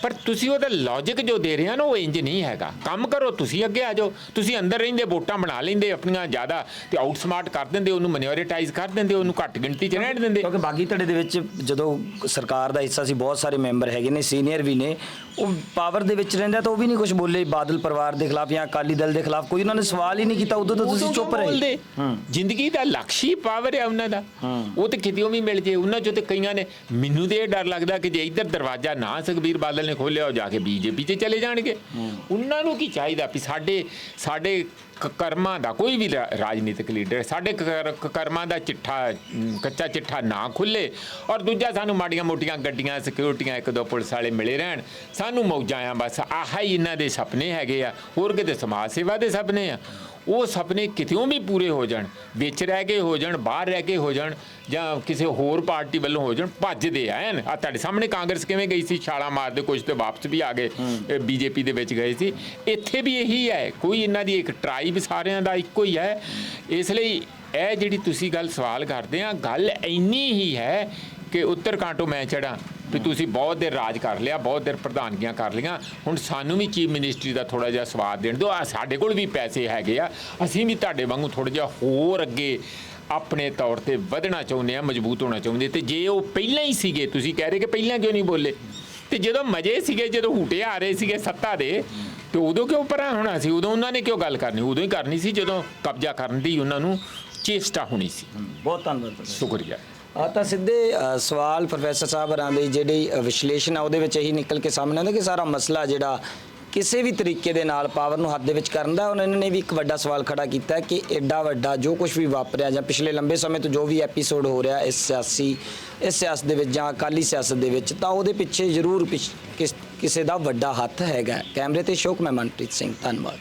ਪਰ ਤੁਸੀਂ ਉਹਦਾ ਲੌਜੀਕ ਜੋ ਦੇ ਰਹੇ ਹੋ ਨਾ ਉਹ ਇੰਜ ਨਹੀਂ ਹੈਗਾ। ਕੰਮ ਕਰੋ ਤੁਸੀਂ ਅੱਗੇ ਆ ਜਾਓ। ਤੁਸੀਂ ਅੰਦਰ ਰਹਿੰਦੇ ਵੋਟਾਂ ਬਣਾ ਲੈਂਦੇ ਆਪਣੀਆਂ ਜ਼ਿਆਦਾ ਤੇ ਆਊਟਸਮਾਰਟ ਕਰ ਦਿੰਦੇ ਉਹਨੂੰ ਮਨਿਓਰਿਟਾਈਜ਼ ਕਰ ਦਿੰਦੇ ਉਹਨੂੰ ਘੱਟ ਗਿਣਤੀ 'ਚ ਰਹਿਣ ਦਿੰਦੇ। ਕਿਉਂਕਿ ਬਾਗੀ ਧੜੇ ਦੇ ਵਿੱਚ ਜਦੋਂ ਸਰਕਾਰ ਦਾ ਹਿੱਸਾ ਸੀ ਬਹੁਤ ਸਾਰੇ ਮੈਂਬਰ ਹੈਗੇ ਨੇ ਸੀਨੀਅਰ ਵੀ ਨੇ ਉਹ ਪਾਵਰ ਦੇ ਵਿੱਚ ਰਹਿੰਦਾ ਤਾਂ ਉਹ ਵੀ ਨਹੀਂ ਕੁਝ ਬੋਲੇ ਬਾਦਲ ਪਰਿਵਾਰ ਦੇ ਖਿਲਾਫ ਜਾਂ ਅਕਾਲੀ ਦਲ ਦੇ ਖਿਲਾਫ। ਕੋਈ ਉਹਨਾਂ ਨੇ ਸਵਾਲ ਹੀ ਨਹੀਂ ਕੀਤਾ ਉਦੋਂ ਤਾਂ ਤੁਸੀਂ ਚੁੱਪ ਰਹੇ? ਜ਼ਿੰਦਗੀ ਦਾ ਲਕਸ਼ ਹੀ ਪਾਵਰ ਹੈ ਉਹਨਾਂ ਦਾ। ਉਹ ਤੇ ਕਿਤੇ ਵੀ ਮਿਲ ਜੇ ਉਹਨਾਂ ਚੋਂ ਤੇ ਕਈਆਂ ਨੇ ਮੈਨੂੰ ਤੇ ਇਹ ਡਰ ਲੱਗਦਾ ਕਿ ਜੇ ਇੱਧਰ ਦਰਵਾਜ਼ਾ ਨਾ ਸੁਖਬੀਰ ਬਾਦਲ ਨੇ ਖੋਲਿਆ, ਉਹ ਜਾ ਕੇ ਬੀਜੇਪੀ 'ਚ ਚਲੇ ਜਾਣਗੇ। ਉਹਨਾਂ ਨੂੰ ਕੀ ਚਾਹੀਦਾ ਵੀ ਸਾਡੇ ਸਾਡੇ ਕਰਮਾਂ ਦਾ ਕੋਈ ਵੀ ਰਾਜਨੀਤਿਕ ਲੀਡਰ, ਸਾਡੇ ਕਰਮਾਂ ਦਾ ਚਿੱਠਾ ਕੱਚਾ ਚਿੱਠਾ ਨਾ ਖੁੱਲੇ ਔਰ ਦੂਜਾ ਸਾਨੂੰ ਮਾੜੀਆਂ ਮੋਟੀਆਂ ਗੱਡੀਆਂ ਸਿਕਿਉਰਟੀਆਂ ਇੱਕ ਦੋ ਪੁਲਿਸ ਵਾਲੇ ਮਿਲੇ ਰਹਿਣ। ਸਾਨੂੰ ਮੌਜਾਂ ਆ, ਬਸ ਆਹ ਹੀ ਇਹਨਾਂ ਦੇ ਸੁਪਨੇ ਹੈਗੇ ਆ। ਹੋਰ ਕਿਤੇ ਸਮਾਜ ਸੇਵਾ ਦੇ ਸੁਪਨੇ ਆ। ਉਹ ਸੁਪਨੇ ਕਿਤੇੋਂ ਵੀ ਪੂਰੇ ਹੋ ਜਾਣ ਵਿੱਚ ਰਹਿ ਕੇ ਹੋ ਜਾਣ ਬਾਹਰ ਰਹਿ ਕੇ ਹੋ ਜਾਣ ਜਾਂ ਕਿਸੇ ਹੋਰ ਪਾਰਟੀ ਵੱਲੋਂ ਹੋ ਜਾਣ ਭੱਜਦੇ ਆ ਐਨ ਆ ਤੁਹਾਡੇ ਸਾਹਮਣੇ ਕਾਂਗਰਸ ਕਿਵੇਂ ਗਈ ਸੀ? ਛਾਲਾ ਮਾਰਦੇ ਕੁਝ ਤੇ ਵਾਪਸ ਵੀ ਆ ਗਏ ਬੀਜੇਪੀ ਦੇ ਵਿੱਚ ਗਏ ਸੀ। ਇੱਥੇ ਵੀ ਇਹੀ ਹੈ ਕੋਈ ਇਹਨਾਂ ਦੀ ਇੱਕ ਟ੍ਰਾਈਬ ਸਾਰਿਆਂ ਦਾ ਇੱਕੋ ਹੀ ਹੈ। ਇਸ ਲਈ ਇਹ ਜਿਹੜੀ ਤੁਸੀਂ ਗੱਲ ਸਵਾਲ ਕਰਦੇ ਆ ਗੱਲ ਇੰਨੀ ਹੀ ਹੈ ਕਿ ਉੱਤਰ ਕਾਂਟੋ ਮੈਂ ਚੜਾ ਵੀ ਤੁਸੀਂ ਬਹੁਤ ਦੇਰ ਰਾਜ ਕਰ ਲਿਆ ਬਹੁਤ ਦੇਰ ਪ੍ਰਧਾਨਗੀਆਂ ਕਰ ਲਈਆਂ। ਹੁਣ ਸਾਨੂੰ ਵੀ ਚੀਫ ਮਿਨਿਸਟਰੀ ਦਾ ਥੋੜਾ ਜਿਹਾ ਸਵਾਦ ਦੇਣ ਦਿਓ। ਆ ਸਾਡੇ ਕੋਲ ਵੀ ਪੈਸੇ ਹੈਗੇ ਆ। ਅਸੀਂ ਵੀ ਤੁਹਾਡੇ ਵਾਂਗੂ ਥੋੜਾ ਜਿਹਾ ਹੋਰ ਅੱਗੇ ਆਪਣੇ ਤੌਰ ਤੇ ਵਧਣਾ ਚਾਹੁੰਦੇ ਆ ਮਜ਼ਬੂਤ ਹੋਣਾ ਚਾਹੁੰਦੇ ਤੇ ਜੇ ਉਹ ਪਹਿਲਾਂ ਹੀ ਸੀਗੇ ਤੁਸੀਂ ਕਹਿ ਰਹੇ ਕਿ ਪਹਿਲਾਂ ਕਿਉਂ ਨਹੀਂ ਬੋਲੇ? ਤੇ ਜਦੋਂ ਮਜ਼ੇ ਸੀਗੇ ਜਦੋਂ ਹੂਟੇ ਆ ਰਹੇ ਸੀਗੇ ਸੱਤਾ ਦੇ ਤੇ ਉਦੋਂ ਕਿਉਂ ਪਰਾਂ ਹੋਣਾ ਸੀ? ਉਦੋਂ ਉਹਨਾਂ ਨੇ ਕਿਉਂ ਗੱਲ ਕਰਨੀ? ਉਦੋਂ ਹੀ ਕਰਨੀ ਸੀ ਜਦੋਂ ਕਬਜ਼ਾ ਕਰਨ ਦੀ ਉਹਨਾਂ ਨੂੰ ਚੇਸਟਾ ਹੋਣੀ ਸੀ। ਬਹੁਤ ਧੰਨਵਾਦ ਸ਼ੁਕਰੀਆ। ਆ ਤਾਂ ਸਿੱਧੇ ਅ, ਸਵਾਲ ਪ੍ਰੋਫੈਸਰ ਸਾਹਿਬ ਹਰਾਂ ਦੇ ਜਿਹੜੀ ਅ, ਵਿਸ਼ਲੇਸ਼ਣ ਆ ਉਹਦੇ ਵਿੱਚ ਇਹੀ ਨਿਕਲ ਕੇ ਸਾਹਮਣੇ ਆਉਂਦਾ ਕਿ ਸਾਰਾ ਮਸਲਾ ਜਿਹੜਾ ਕਿਸੇ ਵੀ ਤਰੀਕੇ ਦੇ ਨਾਲ ਪਾਵਰ ਨੂੰ ਹੱਥ ਦੇ ਵਿੱਚ ਕਰਨ ਦਾ ਉਹਨਾਂ ਨੇ ਵੀ ਇੱਕ ਵੱਡਾ ਸਵਾਲ ਖੜਾ ਕੀਤਾ ਹੈ ਕਿ ਐਡਾ ਵੱਡਾ ਜੋ ਕੁਝ ਵੀ ਵਾਪਰਿਆ ਜਾਂ ਪਿਛਲੇ ਲੰਬੇ ਸਮੇਂ ਤੋਂ ਜੋ ਵੀ ਐਪੀਸੋਡ ਹੋ ਰਿਹਾ ਇਸ ਸਿਆਸੀ ਇਸ ਸਿਆਸਤ ਦੇ ਵਿੱਚ ਜਾਂ ਅਕਾਲੀ ਸਿਆਸਤ ਦੇ ਵਿੱਚ ਤਾਂ ਉਹਦੇ ਪਿੱਛੇ ਜ਼ਰੂਰ ਪਿਛ- ਕਿਸ- ਕਿਸੇ ਦਾ ਵੱਡਾ ਹੱਥ ਹੈਗਾ। ਕੈਮਰੇ ਤੇ ਸ਼ੋਕ ਮੈਂ ਮਨਪ੍ਰੀਤ ਸਿੰਘ ਧੰਨਵਾਦ।